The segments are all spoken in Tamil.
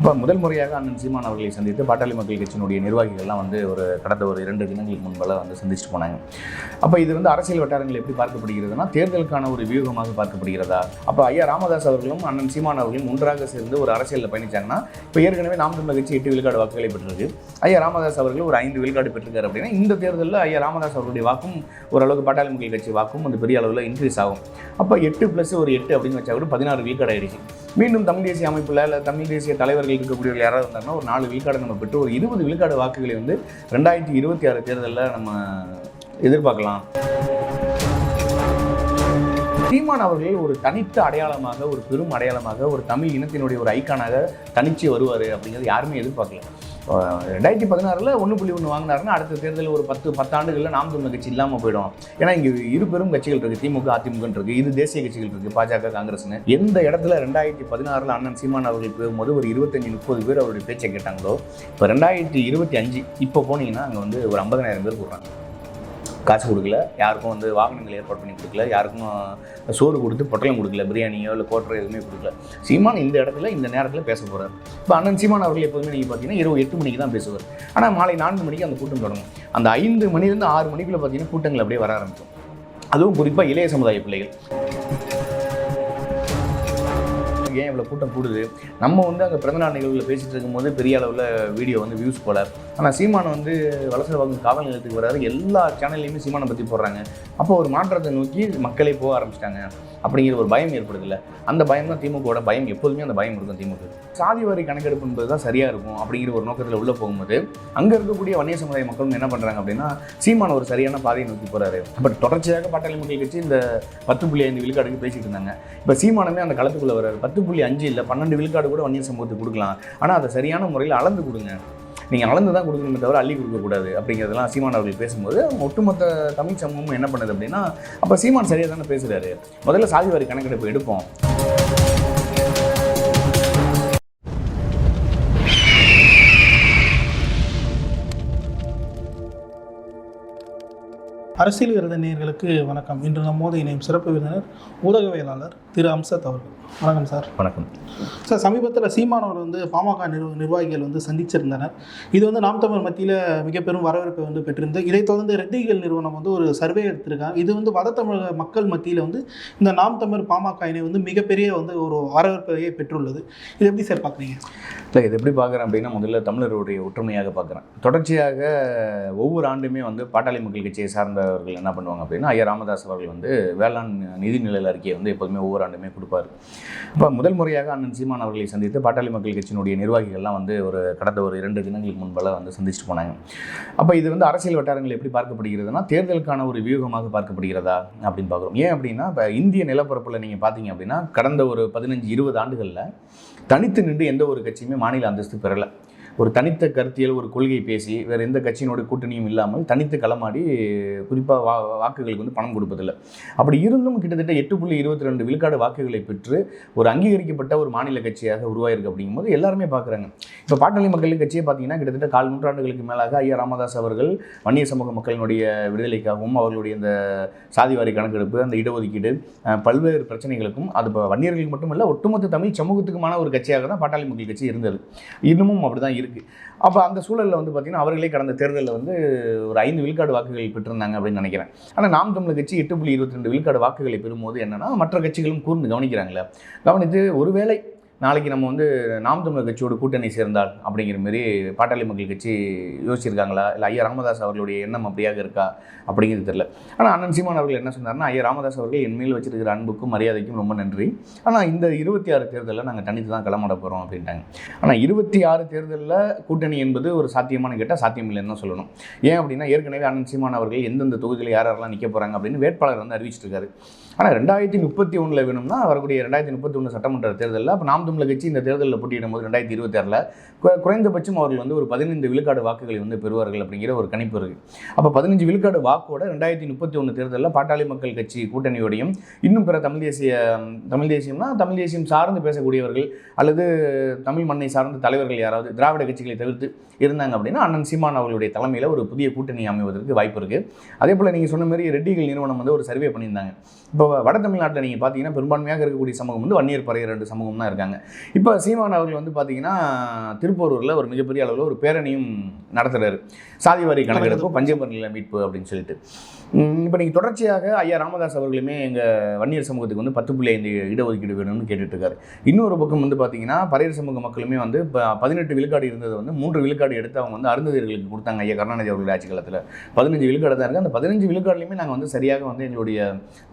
இப்போ முதல் முறையாக அண்ணன் சீமான் அவர்களை சந்தித்து பாட்டாளி மக்கள் கட்சியினுடைய நிர்வாகிகள்லாம் வந்து ஒரு கடந்த ஒரு இரண்டு தினங்களுக்கு முன்பால் வந்து சந்திச்சுட்டு போனாங்க. அப்போ இது வந்து அரசியல் வட்டாரங்கள் எப்படி பார்க்கப்படுகிறதுனா தேர்தலுக்கான ஒரு வியூகமாக பார்க்கப்படுகிறதா? அப்போ ஐயா ராமதாஸ் அவர்களும் அண்ணன் சீமான் அவர்களும் ஒன்றாக சேர்ந்து ஒரு அரசியலில் பயணித்தாங்கன்னா இப்போ ஏற்கனவே நாம் தமிழ் கட்சி எட்டு விழுக்காடு வாக்குகளை பெற்றிருக்கு. ஐயா ராமதாஸ் அவர்கள் ஒரு ஐந்து விழுக்காடு பெற்றிருக்காரு அப்படின்னா இந்த தேர்தலில் ஐயா ராமதாஸ் அவர்களுடைய வாக்கும் ஓரளவுக்கு பாட்டாளி மக்கள் கட்சி வாக்கும் வந்து பெரிய அளவில் இன்க்ரீஸ் ஆகும். அப்போ எட்டு ப்ளஸ் ஒரு எட்டு அப்படின்னு வச்சா கூட பதினாறு விழுக்காடு ஆயிடுச்சு. மீண்டும் தமிழ் தேசிய அமைப்பில் இல்லை தமிழ் தேசிய தலைவர்கள் இருக்கக்கூடியவர்கள் யாராவது இருந்தாங்கன்னா ஒரு நாலு விழுக்காடு நம்ம பெற்று ஒரு இருபது விழுக்காடு வாக்குகளை வந்து ரெண்டாயிரத்தி இருபத்தி ஆறு தேர்தலில் நம்ம எதிர்பார்க்கலாம். சீமான் அவர்கள் ஒரு தனித்த அடையாளமாக ஒரு பெரும் அடையாளமாக ஒரு தமிழ் இனத்தினுடைய ஒரு ஐக்கானாக தனிச்சு வருவார் அப்படிங்கிறது யாருமே எதிர்பார்க்கல. ரெண்டாயிரத்தி பதினாறில் ஒன்று புள்ளி ஒன்று வாங்கினாருன்னா அடுத்த தேர்தலில் ஒரு பத்து பத்தாண்டுகளில் நாம் தமிழ் கட்சி இல்லாமல் போயிடும். ஏன்னா இங்கே இரு பெரும் கட்சிகள் இருக்குது திமுக அதிமுகன்னு இருக்குது இது தேசிய கட்சிகள் இருக்குது பாஜக காங்கிரஸ்னு. எந்த இடத்துல ரெண்டாயிரத்தி பதினாறில் அண்ணன் சீமான் அவர்கள் போகும்போது ஒரு இருபத்தஞ்சி முப்பது பேர் அவருடைய பேச்சை கேட்டாங்களோ இப்போ ரெண்டாயிரத்தி இருபத்தி அஞ்சு இப்போ போனீங்கன்னா அங்கே வந்து ஒரு ஐம்பதனாயிரம் பேர் போடுறாங்க. காசு கொடுக்கல யாருக்கும் வந்து வாகனங்கள் ஏற்பாடு பண்ணி கொடுக்கல யாருக்கும் சோறு கொடுத்து பொட்டலம் கொடுக்கல பிரியாணியோ இல்லை கோட்டரோ எதுவுமே கொடுக்கல. சீமான் இந்த இடத்துல இந்த நேரத்தில் பேச போகிறார் இப்போ அண்ணன் சீமான் அவர்கள் எப்போதுமே நீங்கள் பார்த்தீங்கன்னா இரவு எட்டு மணிக்கு தான் பேசுவார். ஆனால் மாலை நான்கு மணிக்கு அந்த கூட்டம் தொடங்கும். அந்த ஐந்து மணிலேருந்து ஆறு மணிக்குள்ளே பார்த்தீங்கன்னா கூட்டங்கள் அப்படியே வர ஆரம்பிக்கும். அதுவும் குறிப்பாக இளைய சமுதாய பிள்ளைகள். ஏன் இவ்வளோ கூட்டம் கூடுது? நம்ம வந்து அங்கே பிறந்தநாள் நிகழ்வில் பேசிகிட்டு இருக்கும்போது பெரிய அளவில் வீடியோ வந்து வியூஸ் போல. ஆனால் சீமான் வந்து வலசரவாக்கம் காவல் நிலையத்துக்கு வராது எல்லா சேனல்லையுமே சீமானை பற்றி போடுறாங்க. அப்போ ஒரு மாற்றத்தை நோக்கி மக்களே போக ஆரம்பிச்சிட்டாங்க. அப்படிங்கிற ஒரு பயம் ஏற்படுது இல்லை அந்த பயம் தான் திமுகவோட பயம். எப்போதுமே அந்த பயம் இருக்கும் திமுக. சாதி வரி கணக்கெடுப்பு என்பது தான் சரியாக இருக்கும் அப்படிங்கிற ஒரு நோக்கத்தில் உள்ளே போகும்போது அங்கே இருக்கக்கூடிய வன்னிய சமுதாய மக்களும் என்ன பண்ணுறாங்க அப்படின்னா சீமான ஒரு சரியான பாதையை நோக்கி போகிறாரு பட் தொடர்ச்சியாக பாட்டாளி மக்கள் கட்சி இந்த பத்து புள்ளி ஐந்து விழுக்காடுக்கு பேசிட்டு இருந்தாங்க. இப்போ சீமானமே அந்த களத்துக்குள்ளே வர்றாரு. பத்து புள்ளி அஞ்சு இல்லை பன்னெண்டு விழுக்காடு கூட வன்னிய சமூகத்துக்கு கொடுக்கலாம். ஆனால் அதை சரியான முறையில் அளந்து கொடுங்க. நீங்கள் அளந்து தான் கொடுக்கணுமே தவிர அள்ளி கொடுக்கக்கூடாது அப்படிங்கிறதெல்லாம் சீமான் அவர்கள் பேசும்போது ஒட்டுமொத்த தமிழ் சமூகமும் என்ன பண்ணுது அப்படின்னா அப்போ சீமான் சரியாக தானே பேசுகிறாரு முதல்ல சாதிவாரி கணக்கெடுப்பு எடுப்போம். அரசியல் விருத நேயர்களுக்கு வணக்கம். இன்று நம்மோடு இணையும் சிறப்பு விருந்தினர் ஊடகவியலாளர் திரு அம்சத் அவர்கள். வணக்கம் சார். வணக்கம். சார் சமீபத்தில் சீமானவர் வந்து பாமக நிர்வ நிர்வாகிகள் வந்து சந்திச்சிருந்தனர். இது வந்து நாம் தமிழ் மத்தியில் மிக பெரும் வரவேற்பை வந்து பெற்றிருந்து இதைத் தொடர்ந்து ரெட்டிகள் நிறுவனம் வந்து ஒரு சர்வே எடுத்திருக்காங்க. இது வந்து வட தமிழக மக்கள் மத்தியில் வந்து இந்த நாம் தமிழ் பாமக இணை வந்து மிகப்பெரிய வந்து ஒரு வரவேற்பையை பெற்றுள்ளது. இது எப்படி சார் பார்க்குறீங்க இல்லை இது எப்படி பார்க்குறேன் அப்படின்னா முதல்ல தமிழருடைய ஒற்றுமையாக பார்க்குறேன் தொடர்ச்சியாக ஒவ்வொரு ஆண்டுமே வந்து பாட்டாளி மக்கள் கட்சியை அவர்கள் என்ன பண்ணுவாங்க அப்படின்னா ஐயா ராமதாஸ் அவர்கள் வந்து வேளாண் நிதிநிலை அறிக்கையை வந்து எப்போதுமே ஒவ்வொரு ஆண்டுமே கொடுப்பார். இப்போ முதல் முறையாக அண்ணன் சீமான் அவர்களை சந்தித்து பாட்டாளி மக்கள் கட்சியினுடைய நிர்வாகிகள்லாம் வந்து ஒரு கடந்த ஒரு இரண்டு தினங்களுக்கு முன்பெல்லாம் வந்து சந்திச்சுட்டு போனாங்க. அப்போ இது வந்து அரசியல் வட்டாரங்கள் எப்படி பார்க்கப்படுகிறதுனா தேர்தலுக்கான ஒரு வியூகமாக பார்க்கப்படுகிறதா அப்படின்னு பார்க்குறோம். ஏன் அப்படின்னா இப்போ இந்திய நிலப்பரப்பில் நீங்கள் பார்த்தீங்க அப்படின்னா கடந்த ஒரு பதினஞ்சு இருபது ஆண்டுகளில் தனித்து நின்று எந்த ஒரு கட்சியுமே மாநில அந்தஸ்து பெறலை. ஒரு தனித்த கருத்தியல் ஒரு கொள்கை பேசி வேறு எந்த கட்சியினோட கூட்டணியும் இல்லாமல் தனித்து களமாடி குறிப்பாக வா வாக்குகளுக்கு வந்து பணம் கொடுப்பதில்லை. அப்படி இருந்தும் கிட்டத்தட்ட எட்டு புள்ளி இருபத்தி ரெண்டு விழுக்காடு வாக்குகளை பெற்று ஒரு அங்கீகரிக்கப்பட்ட ஒரு மாநில கட்சியாக உருவாயிருக்கு அப்படிங்கும்போது எல்லாருமே பார்க்குறாங்க இப்போ பாட்டாளி மக்கள் கட்சியை பார்த்தீங்கன்னா கிட்டத்தட்ட கால் நூற்றாண்டுகளுக்கு மேலாக ஐயா ராமதாஸ் அவர்கள் வன்னிய சமூக மக்களினுடைய விடுதலைக்காகவும் அவர்களுடைய இந்த சாதிவாரி கணக்கெடுப்பு அந்த இடஒதுக்கீடு பல்வேறு பிரச்சனைகளுக்கும் அது இப்போ வன்னியர்களுக்கு மட்டும் இல்லை ஒட்டுமொத்த தமிழ் சமூகத்துக்குமான ஒரு கட்சியாக தான் பாட்டாளி மக்கள் கட்சி இருந்தது. இன்னமும் அப்படி தான் இருக்குது அப்போ அந்த சூழலில் வந்து பார்த்திங்கன்னா அவர்களே கடந்த தேர்தலில் வந்து ஒரு ஐந்து விழுக்காடு வாக்குகள் பெற்றிருந்தாங்க அப்படின்னு நினைக்கிறேன். ஆனால் நாம் தமிழர் கட்சி எட்டு புள்ளி இருபத்தி ரெண்டு விழுக்காடு வாக்குகளை பெறும்போது என்னன்னா மற்ற கட்சிகளும் கூர்ந்து கவனிக்கிறாங்களே. கவனித்து ஒருவேளை நாளைக்கு நம்ம வந்து நாம் தமிழர் கட்சியோட கூட்டணி சேர்ந்தால் அப்படிங்கிற மாரி பாட்டாளி மக்கள் கட்சி யோசிச்சிருக்காங்களா? இல்லை ஐயா ராமதாஸ் அவர்களுடைய எண்ணம் அப்படியாக இருக்கா? அப்படிங்கிறது தெரியல. ஆனால் அண்ணன் சீமான் அவர்கள் என்ன சொன்னார்னா ஐயா ராமதாஸ் அவர்கள் என் மேல் வச்சிருக்கிற அன்புக்கும் மரியாதைக்கும் ரொம்ப நன்றி. ஆனால் இந்த இருபத்தி ஆறு தேர்தலில் நாங்கள் தனித்து தான் களமாட போகிறோம் அப்படின்ட்டாங்க. ஆனால் இருபத்தி ஆறு தேர்தலில் கூட்டணி என்பது ஒரு சாத்தியமானு கேட்டால் சாத்தியம் இல்லைன்னு தான் சொல்லணும். ஏன் அப்படின்னா ஏற்கனவே அண்ணன் சீமான் அவர்கள் எந்தெந்த தொகுதியில் யார் யாரெல்லாம் நிற்க போகிறாங்க அப்படின்னு வேட்பாளர் வந்து அறிவிச்சிருக்காரு ஆனால் ரெண்டாயிரத்தி முப்பத்தி ஒன்றில் வேணும்னா வரக்கூடிய ரெண்டாயிரத்தி முப்பத்தி ஒன்று சட்டமன்ற தேர்தலில் அப்போ நாம் தமிழர் கட்சி இந்த தேர்தலில் போட்டியிடும் போது ரெண்டாயிரத்தி இருபத்தி ஆறில் குறைந்தபட்சம் அவர்கள் வந்து ஒரு பதினைந்து விழுக்காடு வாக்குகளை வந்து பெறுவார்கள் அப்படிங்கிற ஒரு கணிப்பு இருக்குது அப்போ பதினஞ்சு விழுக்காடு வாக்கோட ரெண்டாயிரத்தி முப்பத்தி ஒன்று தேர்தலில் பாட்டாளி மக்கள் கட்சி கூட்டணியோடையும் இன்னும் பிற தமிழ் தேசிய தமிழ் தேசியம்னா தமிழ் தேசியம் சார்ந்து பேசக்கூடியவர்கள் அல்லது தமிழ் மண்ணை சார்ந்த தலைவர்கள் யாராவது திராவிட கட்சிகளை தவிர்த்து இருந்தாங்க அப்படின்னா அண்ணன் சீமான் அவர்களுடைய தலைமையில் ஒரு புதிய கூட்டணி அமைவதற்கு வாய்ப்பு இருக்குது அதே போல் நீங்கள் சொன்ன மாதிரி ரெட்டிகள் நிறுவனம் வந்து ஒரு சர்வே பண்ணியிருந்தாங்க. இப்போ வட தமிழ்நாட்டில் நீங்கள் பார்த்தீங்கன்னா பெரும்பான்மையாக இருக்கக்கூடிய சமூகம் வந்து வன்னியர் பறையர் ரெண்டு சமூகம் தான் இருக்காங்க. இப்போ சீமான் அவர்கள் வந்து பார்த்திங்கன்னா திருப்பூரூரில் ஒரு மிகப்பெரிய அளவில் ஒரு பேரணியும் நடத்துகிறாரு. சாதிவாரி கணக்கெடுப்பு பஞ்சம நில மீட்பு அப்படின்னு சொல்லிட்டு. இப்போ நீங்கள் தொடர்ச்சியாக ஐயா ராமதாஸ் அவர்களுமே எங்கள் வன்னியர் சமூகத்துக்கு வந்து பத்து புள்ளி ஐந்து இடஒதுக்கீடு வேணும்னு கேட்டுட்டு இருக்காரு இன்னொரு பக்கம் வந்து பார்த்தீங்கன்னா பரையர் சமூக மக்களுமே வந்து இப்போ பதினெட்டு விழுக்காடு இருந்தது வந்து மூன்று விழுக்காடு எடுத்து அவங்க வந்து அருந்ததியர்களுக்கு கொடுத்தாங்க ஐயா கருணாநிதி அவர்களுடைய ஆட்சி காலத்தில். பதினஞ்சு விழுக்காடு தான் இருக்குது அந்த பதினஞ்சு விழுக்காடுலையுமே நாங்கள் வந்து சரியாக வந்து எங்களுடைய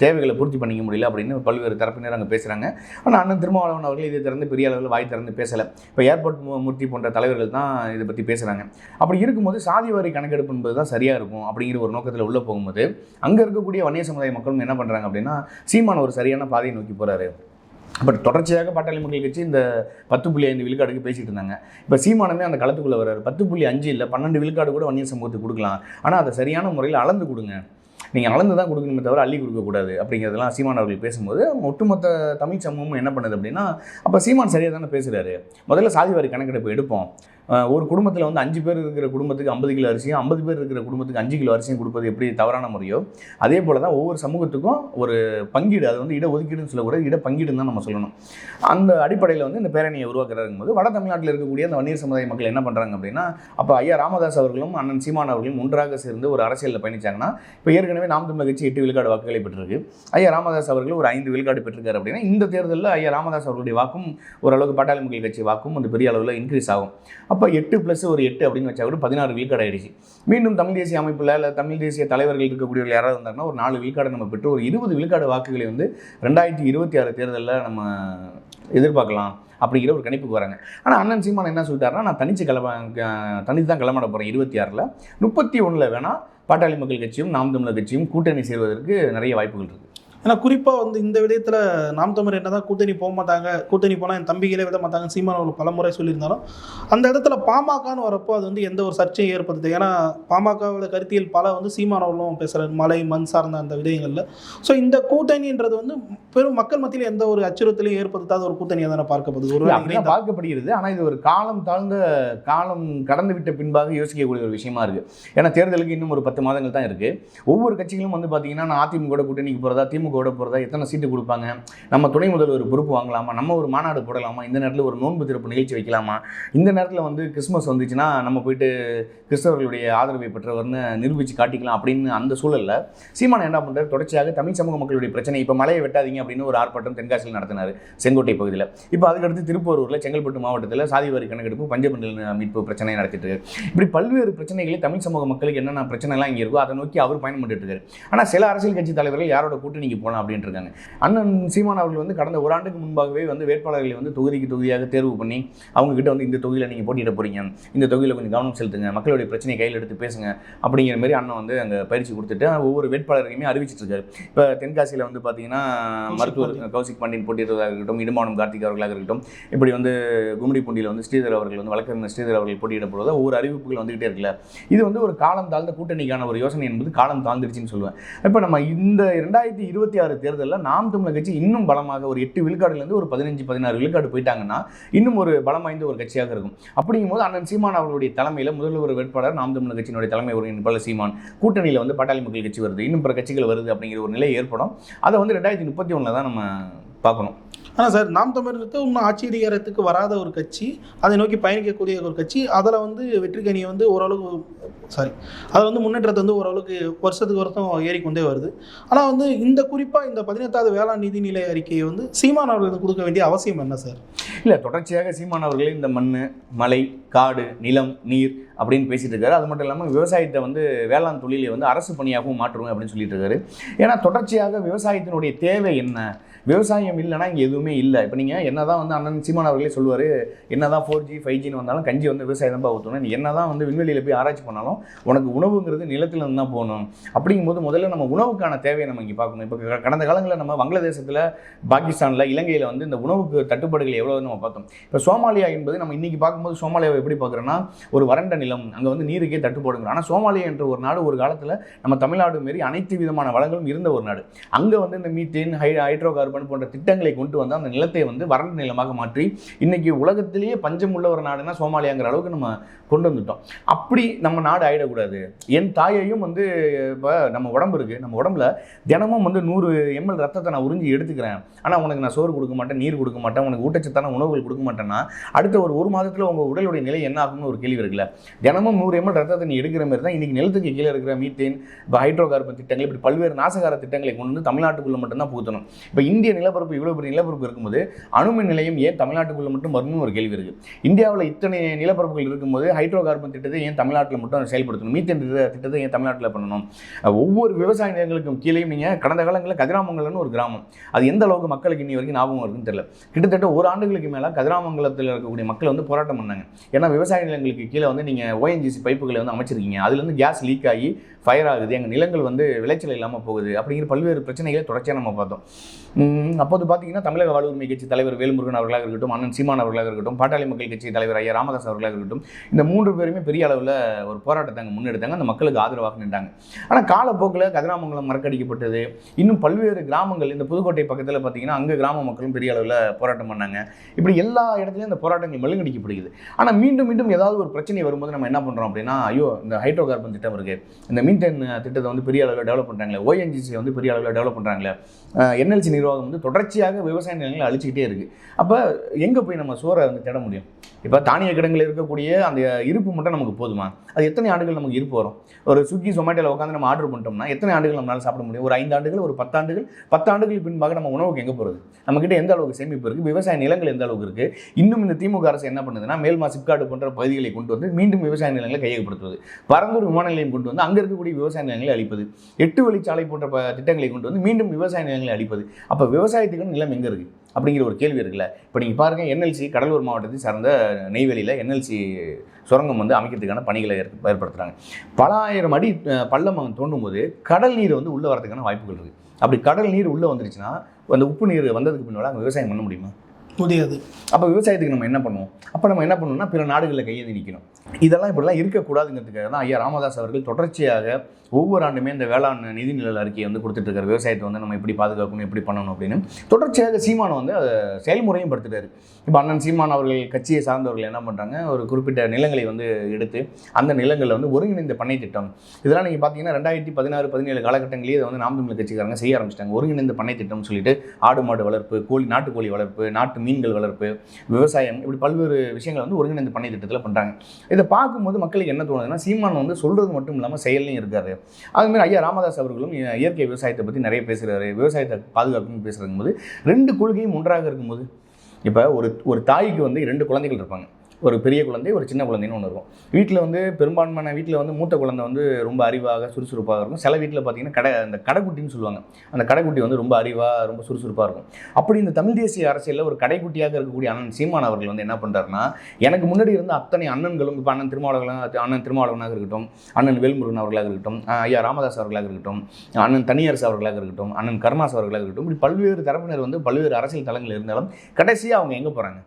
தேவைகளை பூர்த்தி பண்ணிக்க முடியல அப்படின்னு பல்வேறு தரப்பினர் அங்கே பேசுகிறாங்க ஆனால் அண்ணன் திருமாவளவன் அவர்கள் இதை திறந்து பெரிய அளவில் வாய் திறந்து பேசலை. இப்போ ஏர்போர்ட் மூர்த்தி போன்ற தலைவர்கள் தான் இதை பற்றி பேசுகிறாங்க அப்படி இருக்கும்போது சாதி வரி கணக்கெடுப்பு என்பது தான் சரியாக இருக்கும் அப்படிங்கிற ஒரு நோக்கத்தில் உள்ளே போகும்போது அங்கே இருக்கக்கூடிய வன்னிய சமுதாய மக்களும் என்ன பண்ணுறாங்க அப்படின்னா சீமான் ஒரு சரியான பாதையை நோக்கி போகிறாரு பட் தொடர்ச்சியாக பாட்டாளி மக்கள் கட்சி இந்த பத்து புள்ளி ஐந்து விழுக்காடுக்கு பேசிகிட்டு இருந்தாங்க. இப்போ சீமானமே அந்த களத்துக்குள்ளே வர்றாரு. பத்து புள்ளி அஞ்சு இல்லை பன்னெண்டு விழுக்காடு கூட வன்னிய சமூகத்துக்கு கொடுக்கலாம். ஆனால் அதை சரியான முறையில் அளந்து கொடுங்க. நீங்கள் அளந்து தான் கொடுக்கணுமே தவிர அள்ளி கொடுக்கக்கூடாது அப்படிங்கிறதெல்லாம் சீமான் அவர்கள் பேசும்போது ஒட்டுமொத்த தமிழ் சமூகமும் என்ன பண்ணுது அப்படின்னா அப்போ சீமான் சரியாக தானே பேசுகிறாரு முதல்ல சாதிவாரி கணக்கெடுப்பு எடுப்போம். ஒரு குடும்பத்தில் வந்து அஞ்சு பேர் இருக்கிற குடும்பத்துக்கு ஐம்பது கிலோ அரிசியும் ஐம்பது பேர் இருக்கிற குடும்பத்துக்கு அஞ்சு கிலோ அரிசியும் கொடுப்பது எப்படி தவறான முறையோ? அதே போல் தான் ஒவ்வொரு சமூகத்துக்கும் ஒரு பங்கீடு அது வந்து இட ஒதுக்கீடுன்னு சொல்லக்கூடாது இட பங்கீடுன்னு தான் நம்ம சொல்லணும். அந்த அடிப்படையில் வந்து இந்த பேரணியை உருவாக்குறாங்க போது வட தமிழ்நாட்டில் இருக்கக்கூடிய அந்த வன்னியர் சமுதாய மக்கள் என்ன பண்ணுறாங்க அப்படின்னா அப்போ ஐயா ராமதாஸ் அவர்களும் அண்ணன் சீமான் அவர்களும் ஒன்றாக சேர்ந்து ஒரு அரசியலில் பயணிச்சாங்கன்னா இப்போ ஏற்கனவே நாம் தமிழர் கட்சி எட்டு விழுக்காடு வாக்குகளை பெற்றிருக்கு. ஐயா ராமதாஸ் அவர்கள் ஒரு ஐந்து விழுக்காடு பெற்றிருக்காரு அப்படின்னா இந்த தேர்தலில் ஐயா ராமதாஸ் அவர்களுடைய வாக்கும் ஓரளவுக்கு பாட்டாளி மக்கள் கட்சி வாக்கும் வந்து பெரிய அளவில் இன்க்ரீஸ் ஆகும். அப்போ எட்டு ப்ளஸ் ஒரு எட்டு அப்படின்னு வச்சா கூட பதினாறு விழுக்காடு ஆயிடுச்சு. மீண்டும் தமிழ் தேசிய அமைப்பில் இல்லை தமிழ் தேசிய தலைவர்கள் இருக்கக்கூடியவர்கள் யாராவது இருந்தாங்கன்னா ஒரு நாலு விழுக்காடு நம்ம பெற்று ஒரு இருபது விழுக்காடு வாக்குகளை வந்து ரெண்டாயிரத்தி இருபத்தி ஆறு தேர்தலில் நம்ம எதிர்பார்க்கலாம் அப்படிங்கிற ஒரு கணிப்புக்கு வராங்க. ஆனால் அண்ணன் சீமான் என்ன சொல்லிட்டாருன்னா நான் தனிச்சு கிளம்ப தனித்து தான் கிளம்பட போகிறேன் இருபத்தி ஆறில். முப்பத்தி ஒன்றில் வேணால் பாட்டாளி மக்கள் கட்சியும் நாம் தமிழர் கட்சியும் கூட்டணி சேர்வதற்கு நிறைய வாய்ப்புகள் இருக்குது ஏன்னா குறிப்பாக வந்து இந்த விடயத்தில் நாம் தமிழர் என்னதான் கூட்டணி போக மாட்டாங்க கூட்டணி போனால் என் தம்பிகளே விட மாட்டாங்க சீமான் அவர்கள் பல முறை சொல்லியிருந்தாலும் அந்த இடத்துல பாமகன்னு வரப்போ அது வந்து எந்த ஒரு சர்ச்சையும் ஏற்படுது ஏன்னா பாமகவோட கருத்தியல் பல வந்து சீமான் அவர்களும் பேசுகிறார் மலை மண் சார்ந்த அந்த விடயங்களில். ஸோ இந்த கூட்டணின்றது வந்து பெரும் மக்கள் மத்தியில் எந்த ஒரு அச்சுறுத்தலையும் ஏற்படுத்தாத ஒரு கூட்டணியாக தானே பார்க்கப்படுது. ஒரு பார்க்கப்படுகிறது. ஆனால் இது ஒரு காலம் தாழ்ந்த காலம் கடந்து விட்ட பின்பாக யோசிக்கக்கூடிய ஒரு விஷயமா இருக்கு. ஏன்னா தேர்தலுக்கு இன்னும் ஒரு பத்து மாதங்கள் தான் இருக்கு. ஒவ்வொரு கட்சிகளும் வந்து பார்த்தீங்கன்னா நான் அதிமுக கூட்டணிக்கு போகிறதா திமுக போகிறதா எத்தனை சீட்டு கொடுப்பாங்க? நம்ம துணை முதல்வர் பொறுப்பு வாங்கலாமா? நம்ம ஒரு மாநாடு போடலாமா? இந்த நேரத்தில் ஒரு நோன்பு திறப்பு நிகழ்ச்சி வைக்கலாமா? இந்த நேரத்தில் வந்து கிறிஸ்மஸ் வந்துச்சுன்னா நம்ம போயிட்டு கிறிஸ்தவர்களுடைய ஆதரவை பெற்றவர்னு நிரூபித்து காட்டிக்கலாம் அப்படின்னு அந்த சூழலில் சீமான் என்ன பண்ணுறாரு தொடர்ச்சியாக தமிழ் சமூக மக்களுடைய பிரச்சனை இப்போ மழையை வெட்டாதீங்க அப்படின்னு ஒரு ஆர்ப்பாட்டம் தென்காசியில் நடத்தினார் செங்கோட்டை பகுதியில். இப்போ அதுக்கடுத்து திருப்பூரூரில் செங்கல்பட்டு மாவட்டத்தில் சாதி வரி கணக்கெடுப்பு பஞ்சமண்டல மீட்பு பிரச்சனை நடத்திட்டு இப்படி பல்வேறு பிரச்சனைகளை தமிழ் சமூக மக்களுக்கு என்னென்ன பிரச்சனைலாம் இங்கே இருக்கோ அதை நோக்கி அவர் பயணம் பண்ணிட்டு இருக்காரு. ஆனால் சில அரசியல் கட்சி தலைவர்கள் யாரோட கூட்டணிக்கு போகலாம் அப்படின்ட்டு இருக்காங்க அண்ணன் சீமான் அவர்கள் வந்து கடந்த ஒரு ஆண்டுக்கு முன்பாகவே வந்து வேட்பாளர்களை வந்து தொகுதிக்கு தொகுதியாக தேர்வு பண்ணி அவங்க கிட்ட வந்து இந்த தொகுதியில் நீங்கள் போட்டியிட போறீங்க. இந்த தொகுதியில் கொஞ்சம் கவனம் செலுத்துங்க. மக்களுடைய பிரச்சனையை கையில் எடுத்து பேசுங்க. அப்படிங்கிற மாதிரி அண்ணன் வந்து அங்கே பயிற்சி கொடுத்துட்டு ஒவ்வொரு வேட்பாளரையுமே அறிவிச்சிட்டு இருக்காரு இப்போ தென்காசியில் வந்து பார்த்தீங்கன்னா மருத்துவர் கௌசிக் பாண்டியன் போட்டியிடுவதாக இருக்கட்டும் இடுமானம் கார்த்திக் அவர்களாக இருக்கட்டும் இப்படி வந்து கும்மிடிப்பூண்டியில் வந்து ஸ்ரீதர் அவர்கள் வந்து வழக்கறிஞர் ஸ்ரீதர் அவர்கள் போட்டியிட ஒவ்வொரு அறிவிப்புகள் வந்துகிட்டே இருக்குல்ல. இது வந்து ஒரு காலம் தாழ்ந்த கூட்டணிக்கான ஒரு யோசனை என்பது காலம் தாழ்ந்துருச்சுன்னு சொல்லுவேன். இப்போ நம்ம இந்த ரெண்டாயிரத்தி இருபத்தி ஆறு தேர்தலில் நாம் தமிழர் கட்சி இன்னும் பலமாக ஒரு எட்டு விழுக்காடுலேருந்து ஒரு பதினஞ்சு பதினாறு விழுக்காடு போயிட்டாங்கன்னா இன்னும் ஒரு பலம் வாய்ந்த ஒரு கட்சியாக இருக்கும். அப்படிங்கும்போது அண்ணன் சீமான் அவர்களுடைய தலைமையில் முதல்வர் வேட்பாளர் நாம் தமிழர் கட்சியினுடைய தலைமை ஒருங்கிணைப்பாளர் சீமான் கூட்டணியில் வந்து பாட்டாளி மக்கள் கட்சி வருது. இன்னும் பிற கட்சிகள் வருது அப்படிங்கிற ஒரு நிலை ஏற்படும். அதை வந்து ரெண்டாயிரத்தி முப்பத்தி ஒன்றில் தான் நம்ம பார்க்கணும். ஆனால் சார் நாம் தமிழருக்கு இன்னும் ஆட்சி அதிகாரத்துக்கு வராத ஒரு கட்சி அதை நோக்கி பயணிக்கக்கூடிய ஒரு கட்சி அதில் வந்து வெற்றிக்கணியை வந்து ஓரளவுக்கு சாரி அதில் வந்து முன்னேற்றத்தை வந்து ஓரளவுக்கு வருஷத்துக்கு வருஷம் ஏறிக்கொண்டே வருது. ஆனால் வந்து இந்த குறிப்பாக இந்த பதினெட்டாவது வேளாண் நிதிநிலை அறிக்கையை வந்து சீமான் அவர்களுக்கு கொடுக்க வேண்டிய அவசியம் என்ன சார்? இல்லை தொடர்ச்சியாக சீமான் அவர்களே இந்த மண் மலை காடு நிலம் நீர் அப்படின்னு பேசிட்டு இருக்காரு. அது மட்டும் இல்லாமல் விவசாயத்தை வந்து வேளாண் தொழிலை வந்து அரசு பணியாகவும் மாற்றுவோம் அப்படின்னு சொல்லிட்டு இருக்காரு. ஏன்னா தொடர்ச்சியாக விவசாயத்தினுடைய தேவை என்ன? விவசாயம் இல்லைன்னா இங்கே எதுவுமே இல்லை. இப்போ நீங்கள் என்ன தான் வந்து அண்ணன் சீமான் அவர்களே சொல்லுவார் என்ன தான் ஃபோர் ஜி ஃபைவ் ஜின்னு வந்தாலும் கஞ்சி வந்து விவசாயம் தான் ஊற்றணும் நீ என்ன தான் வந்து விண்வெளியில் போய் ஆராய்ச்சி பண்ணாலும் உனக்கு உணவுங்கிறது நிலத்துல இருந்து தான் போகணும். அப்படிங்கும்போது முதல்ல நம்ம உணவுக்கான தேவையை நம்ம இங்கே பார்க்கணும். இப்போ கடந்த காலங்களில் நம்ம வங்களாதேசத்தில் பாகிஸ்தானில் இலங்கையில் வந்து இந்த உணவுக்கு தட்டுப்பாடுகள் எவ்வளோ நம்ம பார்த்தோம். இப்போ சோமாலியா என்பது நம்ம இன்றைக்கி பார்க்கும்போது சோமாலியாவை எப்படி பார்க்குறோன்னா ஒரு வறண்ட நிலம் அங்கே வந்து நீருக்கே தட்டுப்பாடுங்க ஆனால் சோமாலியா என்ற ஒரு நாடு ஒரு காலத்தில் நம்ம தமிழ்நாடு மாரி அனைத்து விதமான வளங்களும் இருந்த ஒரு நாடு. அங்கே வந்து இந்த மீத்தேன் ஹை ஹைட்ரோ கார்பன் போன்ற திட்டங்களை கொண்டு வந்து அந்த நிலத்தை வந்து வறண்ட நிலமாக மாற்றி இன்னைக்கு உலகத்திலேயே பஞ்சம் உள்ள ஒரு நாடுனா சோமாலியாங்கிற அளவுக்கு நம்ம கொண்டு வந்துட்டோம். அப்படி நம்ம நாடு ஆயிடக்கூடாது. என் தாயையும் வந்து இப்போ நம்ம உடம்பு இருக்குது நம்ம உடம்புல தினமும் வந்து நூறு எம்எல் ரத்தத்தை நான் உறிஞ்சி எடுத்துக்கிறேன். ஆனால் உனக்கு நான் சோறு கொடுக்க மாட்டேன் நீர் கொடுக்க மாட்டேன் உனக்கு ஊட்டச்சத்தான உணவுகள் கொடுக்க மாட்டேன்னா அடுத்த ஒரு ஒரு மாதத்தில் உங்கள் உடலுடைய நிலை என்ன ஆகும்னு ஒரு கேள்வி இருக்குல்ல? தினமும் நூறு எம்எல் ரத்தத்தை நீ எடுக்கிற மாதிரி தான் இன்றைக்கி நிலத்துக்கு கீழே இருக்கிற மீத்தேன் இப்போ ஹைட்ரோ கார்பன் திட்டங்கள் இப்படி பல்வேறு நாசகார திட்டங்களை கொண்டு வந்து தமிழ்நாட்டுக்குள்ளே மட்டும்தான் புகுத்தணும். இப்போ இந்திய நிலப்பரப்பு இவ்வளோ பெரிய நிலப்பரப்பு இருக்கும்போது அணுமின் நிலையம் ஏன் தமிழ்நாட்டுக்குள்ளே மட்டும் வரணும்னு ஒரு கேள்வி இருக்குது இந்தியாவில் இத்தனை நிலப்பரப்புகள் இருக்கும்போது ஹைட்ரோ கார்பன் திட்டத்தை ஏன் தமிழ்நாட்டில் மட்டும் செயல்படுத்தணும்? மீத்தேன் திட்டத்தை ஏன் தமிழ்நாட்டில் பண்ணணும்? ஒவ்வொரு விவசாய நிலங்களுக்கும் கீழேயும் நீங்கள் கடந்த காலங்களில் கதிராமங்கலம்னு ஒரு கிராமம். அது எந்த அளவுக்கு மக்களுக்கு இன்னி வரைக்கும் ஞாபகம் இருக்குன்னு தெரியல. கிட்டத்தட்ட ஒரு ஆண்டுகளுக்கு மேலே கதிராமங்கலத்தில் இருக்கக்கூடிய மக்கள் வந்து போராட்டம் பண்ணாங்க. ஏன்னா விவசாய நிலங்களுக்கு கீழே வந்து நீங்கள் ஓஎன்ஜிசி பைப்புகளை வந்து அமைச்சிருக்கீங்க. அதுலேருந்து கேஸ் லீக் ஆகி ஃபயர் ஆகுது எங்கள் நிலங்கள் வந்து விளைச்சல் இல்லாமல் போகுது அப்படிங்கிற பல்வேறு பிரச்சனைகளை தொடர்ச்சியாக நம்ம பார்த்தோம். அப்போது பார்த்தீங்கன்னா தமிழக வாழ்வுரிமை கட்சி தலைவர் வேல்முருகன் அவர்களாக இருக்கட்டும் அண்ணன் சீமான் அவர்களாக இருக்கட்டும் பாட்டாளி மக்கள் கட்சி தலைவர் ஐயா ராமதாஸ் அவர்களாக இருக்கட்டும் இந்த மூன்று பேருமே பெரிய அளவில் ஒரு போராட்டத்தை அங்கே முன்னெடுத்தாங்க. அந்த மக்களுக்கு ஆதரவாக நின்றாங்க. ஆனால் காலப்போக்கில் கதிராமங்கலம் மறக்கடிக்கப்பட்டது இன்னும் பல்வேறு கிராமங்கள் இந்த புதுக்கோட்டை பக்கத்தில் பார்த்தீங்கன்னா அங்கே கிராம மக்களும் பெரிய அளவில் போராட்டம் பண்ணாங்க. இப்படி எல்லா இடத்துலையும் இந்த போராட்டங்கள் மெழுங்கடிக்கப்படுகிறது ஆனால் மீண்டும் மீண்டும் ஏதாவது ஒரு பிரச்சனை வரும்போது நம்ம என்ன பண்ணுறோம் அப்படின்னா ஐயோ இந்த ஹைட்ரோ கார்பன் திட்டம் இருக்குது இந்த மீன்டென் திட்டத்தை வந்து பெரிய அளவில் டெவலப் பண்ணுறாங்களே ஓஎன்ஜிசி வந்து பெரிய அளவில் டெவலப் பண்ணுறாங்களே என்எல்சி நிர்வாகம் வந்து தொடர்ச்சியாக விவசாய நிலங்களை அழிச்சிக்கிட்டே இருக்குது அப்போ எங்கே போய் நம்ம சோறை வந்து தேட முடியும்? இப்போ தானிய கிடங்கில் இருக்கக்கூடிய அந்த இருப்பு மட்டும் நமக்கு போதுமா? அது எத்தனை ஆண்டுகள் நமக்கு இருப்பு வரும்? ஒரு ஸ்விக்கி சொமேட்டோவில் உட்காந்து நம்ம ஆர்டர் பண்ணிட்டோம்னா எத்தனை ஆண்டுகள் நம்மளால் சாப்பிட முடியும்? ஒரு ஐந்து ஆண்டுகள் ஒரு பத்தாண்டுகள் பத்தாண்டுகள் பின்பாக நம்ம உணவுக்கு எங்கே போகிறது நம்மக்கிட்ட எந்த அளவுக்கு சேமிப்பு இருக்குது விவசாய நிலங்கள் எந்த அளவுக்கு இருக்குது இன்னும் இந்த திமுக அரசு என்ன பண்ணுதுன்னா மேல்மா சிப்காடு போன்ற பகுதிகளை கொண்டு வந்து மீண்டும் விவசாய நிலங்களை கையகப்படுத்துவது. பரந்தூர் விமான நிலையம் கொண்டு வந்து அங்கே இருக்கக்கூடிய விவசாய நிலங்களை அழிப்பது. எட்டு வழிச்சாலை போன்ற ப- திட்டங்களை கொண்டு வந்து மீண்டும் விவசாய நிலங்களை அளிப்பது அப்போ விவசாயத்துக்கு நிலம் எங்கே இருக்குது அப்படிங்கிற ஒரு கேள்வி இருக்குல்ல. இப்போ நீங்கள் பாருங்கள் என்எல்சி கடலூர் மாவட்டத்தை சார்ந்த நெய்வேலியில் என்எல்சி சுரங்கம் வந்து அமைக்கிறதுக்கான பணிகளை ஏற்ப- ஏற்படுத்துகிறாங்க பல ஆயிரம் அடி பள்ளம் தோண்டும் போது கடல் நீர் வந்து உள்ளே வரதுக்கான வாய்ப்புகள் இருக்குது அப்படி கடல் நீர் உள்ளே வந்துருச்சுன்னா அந்த உப்பு நீர் வந்ததுக்கு பின்னால அங்கே விவசாயம் பண்ண முடியுமா? முடியாது. அப்போ விவசாயத்துக்கு நம்ம என்ன பண்ணுவோம்? அப்போ நம்ம என்ன பண்ணணும்னா பிற நாடுகளில் கையேந்தி நிற்கணும் இதெல்லாம் இப்படிலாம் இருக்கக்கூடாதுங்கிறதுக்காக தான் ஐயா ராமதாஸ் அவர்கள் தொடர்ச்சியாக ஒவ்வொரு ஆண்டுமே இந்த வேளாண் நிதிநிலை அறிக்கையை வந்து கொடுத்துட்டு இருக்காரு விவசாயத்தை வந்து நம்ம எப்படி பாதுகாக்கணும் எப்படி பண்ணணும் அப்படின்னு. தொடர்ச்சியாக சீமானை வந்து அதை செயல்முறையும் படுத்துட்டாரு. இப்போ அண்ணன் சீமான் அவர்கள் கட்சியை சார்ந்தவர்கள் என்ன பண்ணுறாங்க ஒரு குறிப்பிட்ட நிலங்களை வந்து எடுத்து அந்த நிலங்களில் வந்து ஒருங்கிணைந்த பண்ணை திட்டம். இதெல்லாம் நீங்கள் பார்த்தீங்கன்னா ரெண்டாயிரத்தி பதினாறு பதினேழு காலகட்டங்களே இதை வந்து நாம் தமிழ் கட்சிக்காரங்க செய்ய ஆரம்பிச்சிட்டாங்க. ஒருங்கிணைந்த பண்ணை திட்டம்னு சொல்லிட்டு ஆடு மாடு வளர்ப்பு கோழி நாட்டுக்கோழி வளர்ப்பு நாட்டு மீன்கள் வளர்ப்பு விவசாயம் இப்படி பல்வேறு விஷயங்களை வந்து ஒருங்கிணைந்த பண்ணை திட்டத்தில் பண்ணுறாங்க இதை பார்க்கும்போது மக்களுக்கு என்ன தோணுதுன்னா சீமான் வந்து சொல்கிறது மட்டும் இல்லாமல் செயல்லையும் இருக்காரு. அதுமாதிரி ஐயா ராமதாஸ் அவர்களும் இயற்கை விவசாயத்தை பற்றி நிறைய பேசுகிறாரு விவசாயத்தை பாதுகாக்கணும்னு பேசுகிறங்கும்போது ரெண்டு கொள்கையும் ஒன்றாக இருக்கும்போது இப்போ ஒரு ஒரு தாய்க்கு வந்து இரண்டு குழந்தைகள் இருப்பாங்க. ஒரு பெரிய குழந்தை ஒரு சின்ன குழந்தைன்னு ஒன்று இருக்கும். வீட்டில் வந்து பெரும்பான்மையான வீட்டில் வந்து மூத்த குழந்தை வந்து ரொம்ப அறிவாக சுறுசுறுப்பாக இருக்கும். சில வீட்டில் பார்த்தீங்கன்னா கடை அந்த கடைக்குட்டின்னு சொல்லுவாங்க. அந்த கடைக்குட்டி வந்து ரொம்ப அறிவாக ரொம்ப சுறுசுறுப்பாக இருக்கும். அப்படி இந்த தமிழ் தேசிய அரசியலில் ஒரு கடைக்குட்டியாக இருக்கக்கூடிய அண்ணன் சீமான் அவர்கள் வந்து என்ன பண்ணுறாருன்னா எனக்கு முன்னாடி இருந்த அத்தனை அண்ணன்களும் இப்போ அண்ணன் திருமாவளவன் அண்ணன் திருமாவளவனாக இருக்கட்டும் அண்ணன் வேல்முருகன் அவர்களாக இருக்கட்டும் ஐயா ராமதாஸ் அவர்களாக இருக்கட்டும் அண்ணன் தனியரசு அவர்களாக இருக்கட்டும் அண்ணன் கருணாஸ் அவர்களாக இருக்கட்டும் இப்படி பல்வேறு தரப்பினர் வந்து பல்வேறு அரசியல் தளங்கள் இருந்தாலும் கடைசியாக அவங்க எங்கே போகிறாங்க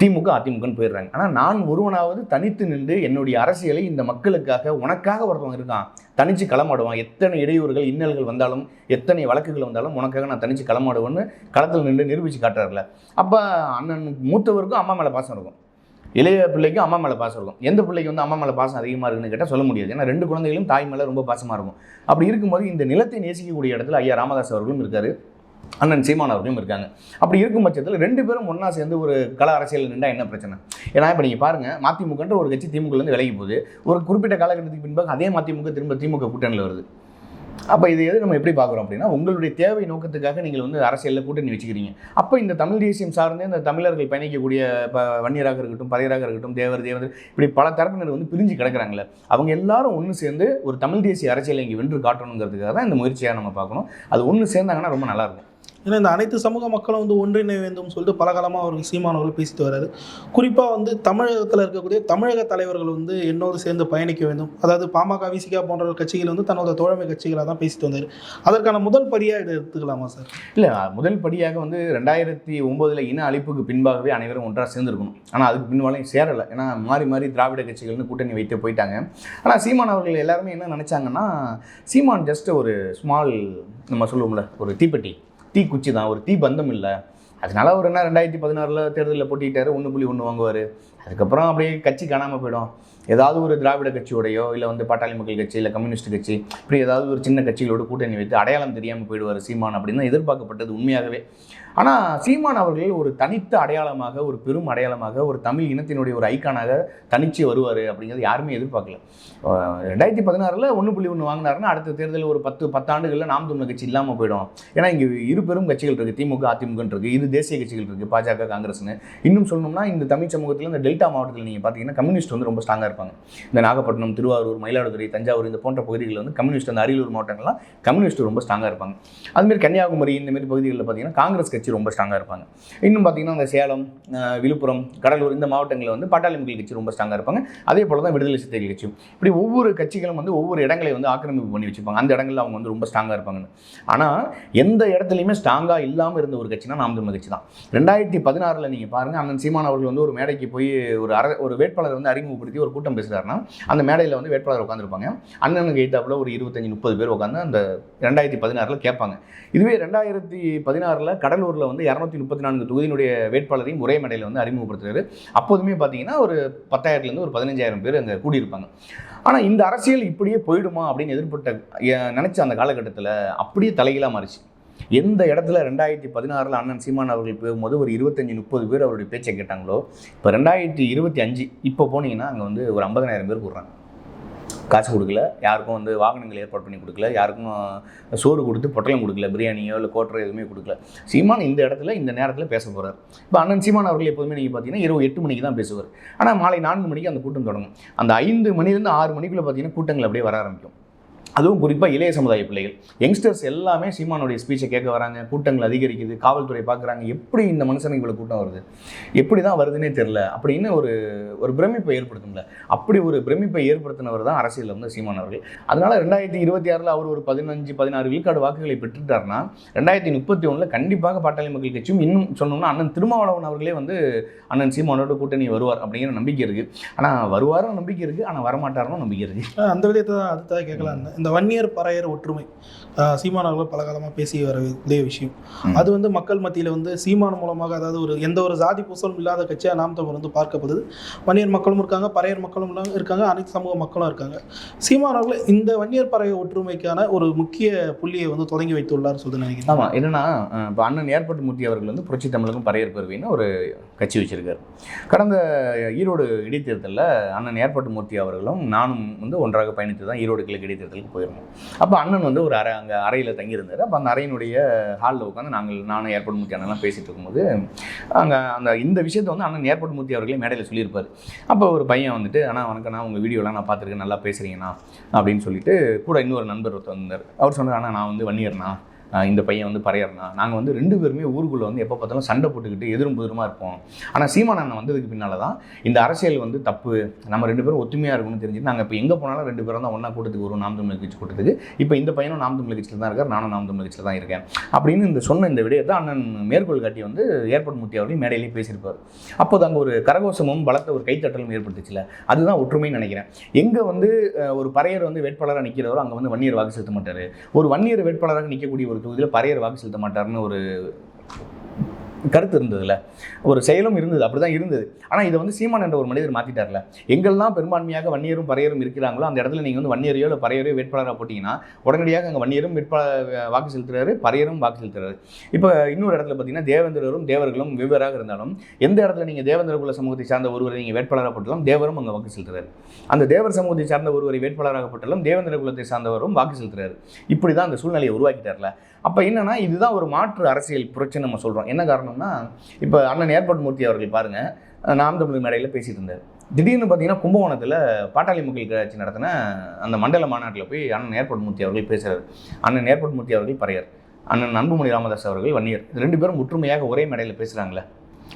திமுக அதிமுகன்னு போயிடுறாங்க. ஆனால் நான் ஒருவனாவது தனித்து நின்று என்னுடைய அரசியலை இந்த மக்களுக்காக உனக்காக ஒருத்தவங்க இருக்கான். தனிச்சு களமாடுவான். எத்தனை இடையூறுகள் இன்னல்கள் வந்தாலும் எத்தனை வழக்குகள் வந்தாலும் உனக்காக நான் தனிச்சு களமாடுவேன்னு களத்தில் நின்று நிரூபித்து காட்டுறாருல. அப்போ அண்ணன் மூத்தவருக்கும் அம்மா மேலே பாசம் இருக்கும். இளைய பிள்ளைக்கும் அம்மா மேலே பாசம் இருக்கும். எந்த பிள்ளைக்கு வந்து அம்மா மேலே பாசம் அதிகமாக இருக்குன்னு கேட்டால் சொல்ல முடியாது. ஏன்னா ரெண்டு குழந்தைகளும் தாய் மேலே ரொம்ப பாசமாக இருக்கும். அப்படி இருக்கும்போது இந்த நிலத்தை நேசிக்கக்கூடிய இடத்துல ஐயா ராமதாஸ் அவர்களும் இருக்காரு. அண்ணன் சீமான் அவர்களும் இருக்காங்க. அப்படி இருக்கும் பட்சத்தில் ரெண்டு பேரும் ஒன்றா சேர்ந்து ஒரு கல அரசியல் நின்றா என்ன பிரச்சனை? ஏன்னா இப்போ நீங்கள் பாருங்கள் மதிமுகன்ற ஒரு கட்சி திமுகலேருந்து விலகி போகுது. ஒரு குறிப்பிட்ட காலகட்டத்துக்கு பின்பாக அதே மதிமுக திரும்ப திமுக கூட்டணியில் வருது. அப்போ இது எது நம்ம எப்படி பார்க்குறோம் அப்படின்னா உங்களுடைய தேவை நோக்கத்துக்காக நீங்கள் வந்து அரசியலில் கூட்டணி வச்சுக்கிறீங்க. அப்போ இந்த தமிழ் தேசியம் சார்ந்து இந்த தமிழர்கள் பயணிக்கக்கூடிய இப்போ வன்னியராக இருக்கட்டும் பறையராக இருக்கட்டும் தேவர் தேவர் இப்படி பல தரப்பினர் வந்து பிரிஞ்சு கிடக்கிறாங்களே அவங்க எல்லாரும் ஒன்று சேர்ந்து ஒரு தமிழ் தேசிய அரசியலை இங்கே வென்று காட்டணுங்கிறதுக்காக தான் இந்த முயற்சியாக நம்ம பார்க்கணும். அது ஒன்று சேர்ந்தாங்கன்னா ரொம்ப நல்லாயிருக்கும் ஏன்னா இந்த அனைத்து சமூக மக்களும் வந்து ஒன்றிணை வேண்டும் சொல்லிட்டு பலகாலமாக அவர்கள் சீமானவர்கள் பேசிட்டு வர்றாரு. குறிப்பாக வந்து தமிழகத்தில் இருக்கக்கூடிய தமிழக தலைவர்கள் வந்து என்னோடு சேர்ந்து பயணிக்க வேண்டும். அதாவது பாமக விசிகா போன்ற கட்சிகள் வந்து தன்னோட தோழமை கட்சிகளாக தான் பேசிட்டு வந்தார். அதற்கான முதல் படியாக இதை எடுத்துக்கலாமா சார்? இல்லை முதல் படியாக வந்து ரெண்டாயிரத்தி ஒம்போதில் இன அழிப்புக்கு பின்பாகவே அனைவரும் ஒன்றாக சேர்ந்துருக்கணும். ஆனால் அதுக்கு பின்பாலையும் சேரலை. ஏன்னா மாறி மாறி திராவிட கட்சிகள்னு கூட்டணி வைத்து போயிட்டாங்க. ஆனால் சீமான் அவர்கள் எல்லாருமே என்ன நினச்சாங்கன்னா சீமான் ஜஸ்ட் ஒரு ஸ்மால் நம்ம சொல்லுவோம்ல ஒரு தீப்பெட்டி. தீ குச்சி தான் ஒரு தீ பந்தம் இல்லை. அதனால அவர் என்ன ரெண்டாயிரத்தி பதினாறில் தேர்தலில் போட்டிக்கிட்டாரு ஒன்று புள்ளி ஒன்று வாங்குவார். அதுக்கப்புறம் அப்படியே கட்சி காணாமல் போயிடும். ஏதாவது ஒரு திராவிட கட்சியோடையோ இல்லை வந்து பாட்டாளி மக்கள் கட்சி இல்லை கம்யூனிஸ்ட் கட்சி இப்படி ஏதாவது ஒரு சின்ன கட்சிகளோடு கூட்டணி வைத்து அடையாளம் தெரியாமல் போயிடுவார் சீமான் அப்படின்னு எதிர்பார்க்கப்பட்டது உண்மையாகவே. ஆனால் சீமான் அவர்கள் ஒரு தனித்த அடையாளமாக ஒரு பெரும் அடையாளமாக ஒரு தமிழ் இனத்தினுடைய ஒரு ஐக்கானாக தனிச்சு வருவார் அப்படிங்கிறது யாருமே எதிர்பார்க்கல. ரெண்டாயிரத்தி பதினாறில் ஒன்று புள்ளி ஒன்று வாங்கினாருன்னா அடுத்த தேர்தலில் ஒரு பத்து பத்தாண்டுகளில் நாம் தமிழ் கட்சி இல்லாமல் போயிடும். ஏன்னா இங்கே இரு பெரும் கட்சிகள் இருக்குது திமுக அதிமுக இருக்குது இரு தேசிய கட்சிகள் இருக்குது பாஜக காங்கிரஸ்னு. இன்னும் சொல்லணும்னா இந்த தமிழ் சமூகத்தில் இந்த டெல்டா மாவட்டத்தில் நீங்கள் பார்த்தீங்கன்னா கம்யூனிஸ்ட் வந்து ரொம்ப ஸ்ட்ராங்காக இருப்பாங்க. இந்த நாகப்பட்டினம் திருவாரூர் மயிலாடுதுறை தஞ்சாவூர் இந்த போன்ற பகுதிகளில் வந்து கம்யூனிஸ்ட் அந்த அரியலூர் மாவட்டங்கள்லாம் கம்யூனிஸ்ட் ரொம்ப ஸ்ட்ராங்காக இருப்பாங்க. அதுமாரி கன்னியாகுமரி இந்த மாதிரி பகுதிகளில் பார்த்தீங்கன்னா காங்கிரஸ் கட்சி ரொம்ப ஸ்ட்ராங்காக இருப்பாங்க. இன்னும் பார்த்தீங்கன்னா அந்த சேலம் விழுப்புரம் கடலூர் இந்த மாவட்டங்களில் வந்து பாட்டாளி மக்கள் கட்சி ரொம்ப ஸ்ட்ராங்காக இருப்பாங்க. அதே போல தான் விடுதலை சிறுத்தைகள் கட்சியும். இப்படி ஒவ்வொரு கட்சிகளும் வந்து ஒவ்வொரு இடங்களை வந்து ஆக்கிரமிப்பு பண்ணி வச்சுப்பாங்க அந்த இடங்களில் அவங்க வந்து ரொம்ப ஸ்ட்ராங்காக இருப்பாங்கன்னு ஆனால் எந்த இடத்துலையுமே ஸ்ட்ராங்காக இல்லாமல் இருந்த ஒரு கட்சினா நாம் தமிழ் கட்சி தான். ரெண்டாயிரத்தி பதினாறில் நீங்கள் பாருங்கள் அண்ணன் சீமான் அவர்கள் வந்து ஒரு மேடைக்கு போய் ஒரு அர ஒரு வேட்பாளர் வந்து அறிமுகப்படுத்தி ஒரு கூட்டம் பேசுகிறாருன்னா அந்த மேடையில் வந்து வேட்பாளர் உட்காந்துருப்பாங்க அண்ணனுக்கு எய்த்தாப்புல ஒரு இருபத்தஞ்சி முப்பது பேர் உட்காந்து அந்த ரெண்டாயிரத்தி பதினாறில் கேட்பாங்க. இதுவே ரெண்டாயிரத்தி பதினாறில் கடலூரில் வந்து இரநூத்தி முப்பத்தி நான்கு தொகுதியினுடைய வேட்பாளரையும் ஒரே மேடையில் வந்து அறிமுகப்படுத்துகிறாரு அப்போதுமே பார்த்தீங்கன்னா ஒரு பத்தாயிரத்துலேருந்து ஒரு பதினஞ்சாயிரம் பேர் அங்கே கூடியிருப்பாங்க. ஆனால் இந்த அரசியல் இப்படியே போயிடுமா அப்படின்னு எதிர்பட்ட நினச்ச அந்த காலகட்டத்தில் அப்படியே தலைகீழாக மாறிச்சு. எந்த இடத்துல ரெண்டாயிரத்தி பதினாறில் அண்ணன் சீமான் அவர்கள் போகும்போது ஒரு இருபத்தஞ்சி முப்பது பேர் அவருடைய பேச்சை கேட்டாங்களோ இப்போ ரெண்டாயிரத்தி இருபத்தி அஞ்சு இப்போ போனீங்கன்னா அங்கே வந்து ஒரு ஐம்பதனாயிரம் பேர் கூடுறாங்க. காசு கொடுக்கல யாருக்கும் வந்து வாகனங்கள் ஏற்பாடு பண்ணி கொடுக்கல யாருக்கும் சோறு கொடுத்து பொட்டலம் கொடுக்கல பிரியாணியோ இல்லை கோட்டரோ எதுவுமே கொடுக்கல. சீமான் இந்த இடத்துல இந்த நேரத்தில் பேச போகிறார் இப்போ அண்ணன் சீமான் அவர்கள் எப்போதுமே நீங்கள் பார்த்தீங்கன்னா இரவு எட்டு மணிக்கு தான் பேசுவார். ஆனால் மாலை நான்கு மணிக்கு அந்த கூட்டம் தொடங்கும். அந்த ஐந்து மணிலேருந்து ஆறு மணிக்குள்ளே பார்த்தீங்கன்னா கூட்டங்கள் அப்படியே வர ஆரம்பிக்கும். அதுவும் குறிப்பாக இளைய சமுதாய பிள்ளைகள். யங்ஸ்டர்ஸ் எல்லாமே சீமானுடைய ஸ்பீச்சை கேட்க வராங்க கூட்டங்கள் அதிகரிக்குது காவல்துறை பார்க்குறாங்க. எப்படி இந்த மனுஷனுக்கு இவ்வளோ கூட்டம் வருது? எப்படி தான் வருதுன்னே தெரில அப்படின்னு ஒரு ஒரு பிரமிப்பை ஏற்படுத்தும்ல. அப்படி ஒரு பிரமிப்பை ஏற்படுத்தினவர் தான் அரசியலில் வந்து சீமான் அவர்கள். அதனால் ரெண்டாயிரத்தி இருபத்தி ஆறில் அவர் ஒரு பதினஞ்சு பதினாறு விழுக்காடு வாக்குகளை பெற்றுட்டாருன்னா ரெண்டாயிரத்தி முப்பத்தி ஒன்றில் கண்டிப்பாக பாட்டாளி மக்கள் கட்சியும் இன்னும் சொன்னோம்னா அண்ணன் திருமாவளவன் அவர்களே வந்து அண்ணன் சீமானோட கூட்டணி வருவார் அப்படிங்கிற நம்பிக்கை இருக்குது ஆனால் வருவாரும் நம்பிக்கை இருக்குது ஆனால் வரமாட்டாரும் நம்பிக்கை இருக்குது அந்த விதத்தை தான் அதுதான் கேட்கலாம் இந்த இந்த வன்னியர் பறையர் ஒற்றுமை. ஆஹ் சீமான் அவர்கள் பல காலமாக பேசி வர இதே விஷயம். அது வந்து மக்கள் மத்தியில் வந்து சீமான் மூலமாக அதாவது ஒரு எந்த ஒரு ஜாதி பூசலும் இல்லாத கட்சியாக நாம் தமிழ் வந்து பார்க்கப்படுது. வன்னியர் மக்களும் இருக்காங்க பறையர் மக்களும் இருக்காங்க அனைத்து சமூக மக்களும் இருக்காங்க. சீமான் அவர்கள் இந்த வன்னியர் பறையர் ஒற்றுமைக்கான ஒரு முக்கிய புள்ளியை வந்து தொடங்கி வைத்துள்ளார் சொல்லி நினைக்கிறேன். ஆமாம் என்னன்னா இப்போ அண்ணன் ஏற்பட்டு மூர்த்தி அவர்கள் வந்து புரட்சி தமிழுக்கும் பறையர் பெருவின்னு ஒரு கட்சி வச்சிருக்காரு. கடந்த ஈரோடு இடைத்தேர்தலில் அண்ணன் ஏற்பட்டு மூர்த்தி அவர்களும் நானும் வந்து ஒன்றாக பயணித்து தான் ஈரோடு கிழக்கு இடைத்தேர்தலுக்கு போயிருந்தோம். அப்போ அண்ணன் வந்து ஒரு அறை அங்கே அறையில் தங்கியிருந்தார். அப்போ அந்த அறையினுடைய ஹாலில் உட்காந்து நாங்கள் நானும் ஏற்பாடு மூர்த்தி அண்ணன்லாம் பேசிகிட்டு இருக்கும்போது அங்கே அந்த இந்த விஷயத்தை வந்து அண்ணன் ஏற்பாடு மூர்த்தி அவர்களே மேடையில் சொல்லியிருப்பார். அப்போ ஒரு பையன் வந்துட்டு ஆனால் வணக்கண்ணா உங்கள் வீடியோலாம் நான் பார்த்துருக்கேன் நல்லா பேசுகிறீங்கண்ணா அப்படின்னு சொல்லிட்டு கூட இன்னொரு நண்பர் ஒருத்தர் வந்தார். அவர் சொன்னார் அண்ணா நான் வந்து வன்னியர்ண்ணா. இந்த பையன் வந்து பறையறனா? நாங்கள் வந்து ரெண்டு பேருமே ஊருக்குள்ளே வந்து எப்போ பார்த்தாலும் சண்டை போட்டுக்கிட்டு எதிரும் புதிருமா இருப்போம். ஆனால் சீமான் அண்ணன் வந்ததுக்கு பின்னால் தான் இந்த அரசியல் வந்து தப்பு. நம்ம ரெண்டு பேரும் ஒத்துமையாக இருக்கணும்னு தெரிஞ்சுட்டு நாங்கள் இப்போ எங்கே போனாலும் ரெண்டு பேரும் தான் ஒன்றா கூட்டத்துக்கு வரும் நாம் தமிழ் கட்சி கூட்டத்துக்கு. இப்போ இந்த பையனும் நாம் தமிழ் கட்சியில் தான் இருக்கார் நானும் நாம் தமிழ் கட்சியில் தான் இருக்கேன். அப்படின்னு இந்த சொன்ன இந்த விடயத்தை அண்ணன் மேற்கோள் காட்டி வந்து ஏர்போர்ட் முத்தி அவர்களையும் மேடையிலேயே பேசியிருப்பார். அப்போது அங்கே ஒரு கரகோஷமும் பலத்த ஒரு கைத்தட்டலும் ஏற்பட்டுச்சுல அதுதான் ஒற்றுமைன்னு நினைக்கிறேன். எங்கே வந்து ஒரு பறையர் வந்து வேட்பாளராக நிற்கிறவரோ அங்கே வந்து வன்னியர் வாக்கு செலுத்த மாட்டார். ஒரு வன்னியர் வேட்பாளராக நிற்கக்கூடிய ஒரு தொகுதியில் பறையர் வாக்கு செலுத்த மாட்டார்னு ஒரு கருத்து இருந்ததுல. ஒரு செயலும் இருந்தது அப்படி தான் இருந்தது. ஆனால் இதை வந்து சீமான் என்ற ஒரு மனிதர் மாற்றிட்டார்ல எங்கெல்லாம் பெரும்பான்மையாக வன்னியரும் பறையரும் இருக்கிறாங்களோ அந்த இடத்துல நீங்கள் வந்து வன்னியரையோ இல்லை பறையரையோ வேட்பாளராக போட்டிங்கன்னா உடனடியாக அங்கே வன்னியரும் வேட்பாளர் வாக்கு செலுத்துறாரு பறையரும் வாக்கு செலுத்துறாரு. இப்போ இன்னொரு இடத்துல பார்த்தீங்கன்னா தேவேந்திரரும் தேவர்களும் வெவ்வேறாக இருந்தாலும் எந்த இடத்துல நீங்கள் தேவேந்திரகுல சமூகத்தை சார்ந்த ஒருவரை நீங்கள் வேட்பாளராக போட்டாலும் தேவரும் அங்கே வாக்கு செலுத்துறாரு. அந்த தேவர் சமூகத்தை சார்ந்த ஒருவரை வேட்பாளராக போட்டாலும் தேவேந்திர குலத்தை சார்ந்தவரும் வாக்கு செலுத்துறாரு. இப்படி தான் அந்த சூழ்நிலையை உருவாக்கிட்டார்ல. அப்போ என்னென்னா இதுதான் ஒரு மாற்று அரசியல் புரட்சி நம்ம சொல்கிறோம் என்ன காரணம்னா இப்போ அண்ணன் ஏர்பட் மூர்த்தி அவர்கள் பாருங்கள் அஹ் நாம் தமிழ் மேடையில் பேசிட்டு இருந்தார். திடீர்னு பார்த்தீங்கன்னா கும்பகோணத்தில் பாட்டாளி மக்கள் கட்சி நடத்தின அந்த மண்டல மாநாட்டில் போய் அண்ணன் ஏர்பட் மூர்த்தி அவர்கள் பேசுகிறார் அண்ணன் ஏர்பட் மூர்த்தி அவர்கள் பறையர். அண்ணன் அன்புமணி ராமதாஸ் அவர்கள் வன்னியர். ரெண்டு பேரும் ஒற்றுமையாக ஒரே மேடையில் பேசுகிறாங்களே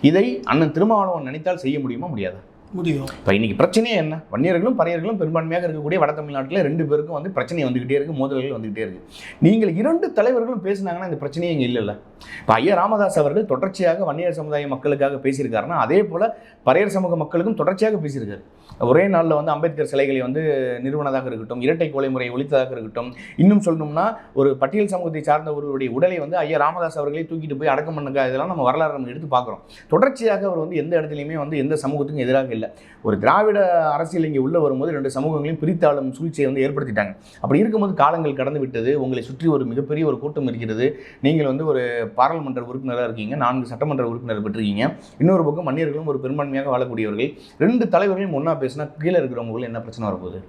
இதை அண்ணன் திருமாவளவன் நினைத்தால் செய்ய முடியுமா? முடியாதா? முடியும். இப்போ இன்னைக்கு பிரச்சனையே என்ன? வன்னியர்களும் பறையர்களும் பெரும்பான்மையாக இருக்கக்கூடிய வட தமிழ்நாட்டில் ரெண்டு பேருக்கும் வந்து பிரச்சனை வந்துகிட்டே இருக்கு மோதல்கள் வந்துகிட்டே இருக்கு. நீங்கள் இரண்டு தலைவர்களும் பேசினாங்கன்னா இந்த பிரச்சனையே இங்கே இல்லைல்ல. இப்போ ஐயா ராமதாஸ் அவர்கள் தொடர்ச்சியாக வன்னியர் சமுதாய மக்களுக்காக பேசியிருக்காருன்னா அதே போல பறையர் சமூக மக்களுக்கும் தொடர்ச்சியாக பேசியிருக்காரு. ஒரே நாளில் வந்து அம்பேத்கர் சிலைகளை வந்து நிறுவனதாக இருக்கட்டும் இரட்டை கொலை முறையை ஒழித்ததாக இருக்கட்டும் இன்னும் சொல்லணும்னா ஒரு பட்டியல் சமூகத்தை சார்ந்த ஒருவருடைய உடலை வந்து ஐயா ராமதாஸ் அவர்களே தூக்கிட்டு போய் அடக்கம் பண்ணுங்க இதெல்லாம் நம்ம வரலாறு நம்ம எடுத்து பார்க்குறோம். தொடர்ச்சியாக அவர் வந்து எந்த இடத்துலையுமே வந்து எந்த சமூகத்துக்கும் எதிராக இல்லை இல்லை. ஒரு திராவிட அரசியல் இங்கே உள்ளே வரும்போது ரெண்டு சமூகங்களையும் பிரித்தாளும் சூழ்ச்சியை வந்து ஏற்படுத்திட்டாங்க. அப்படி இருக்கும்போது காலங்கள் கடந்து விட்டது. உங்களை சுற்றி ஒரு மிகப்பெரிய ஒரு கூட்டம் இருக்கிறது. நீங்கள் வந்து ஒரு பாராளுமன்ற உறுப்பினராக இருக்கீங்க. நான்கு சட்டமன்ற உறுப்பினர் பெற்றிருக்கீங்க. இன்னொரு பக்கம் மன்னியர்களும் ஒரு பெரும்பான்மையாக வாழக்கூடியவர்கள். ரெண்டு தலைவர்களையும் ஒன்றா பேசினா கீழே இருக்கிறவங்களுக்கு என்ன பிரச்சனை வரப்போகுது?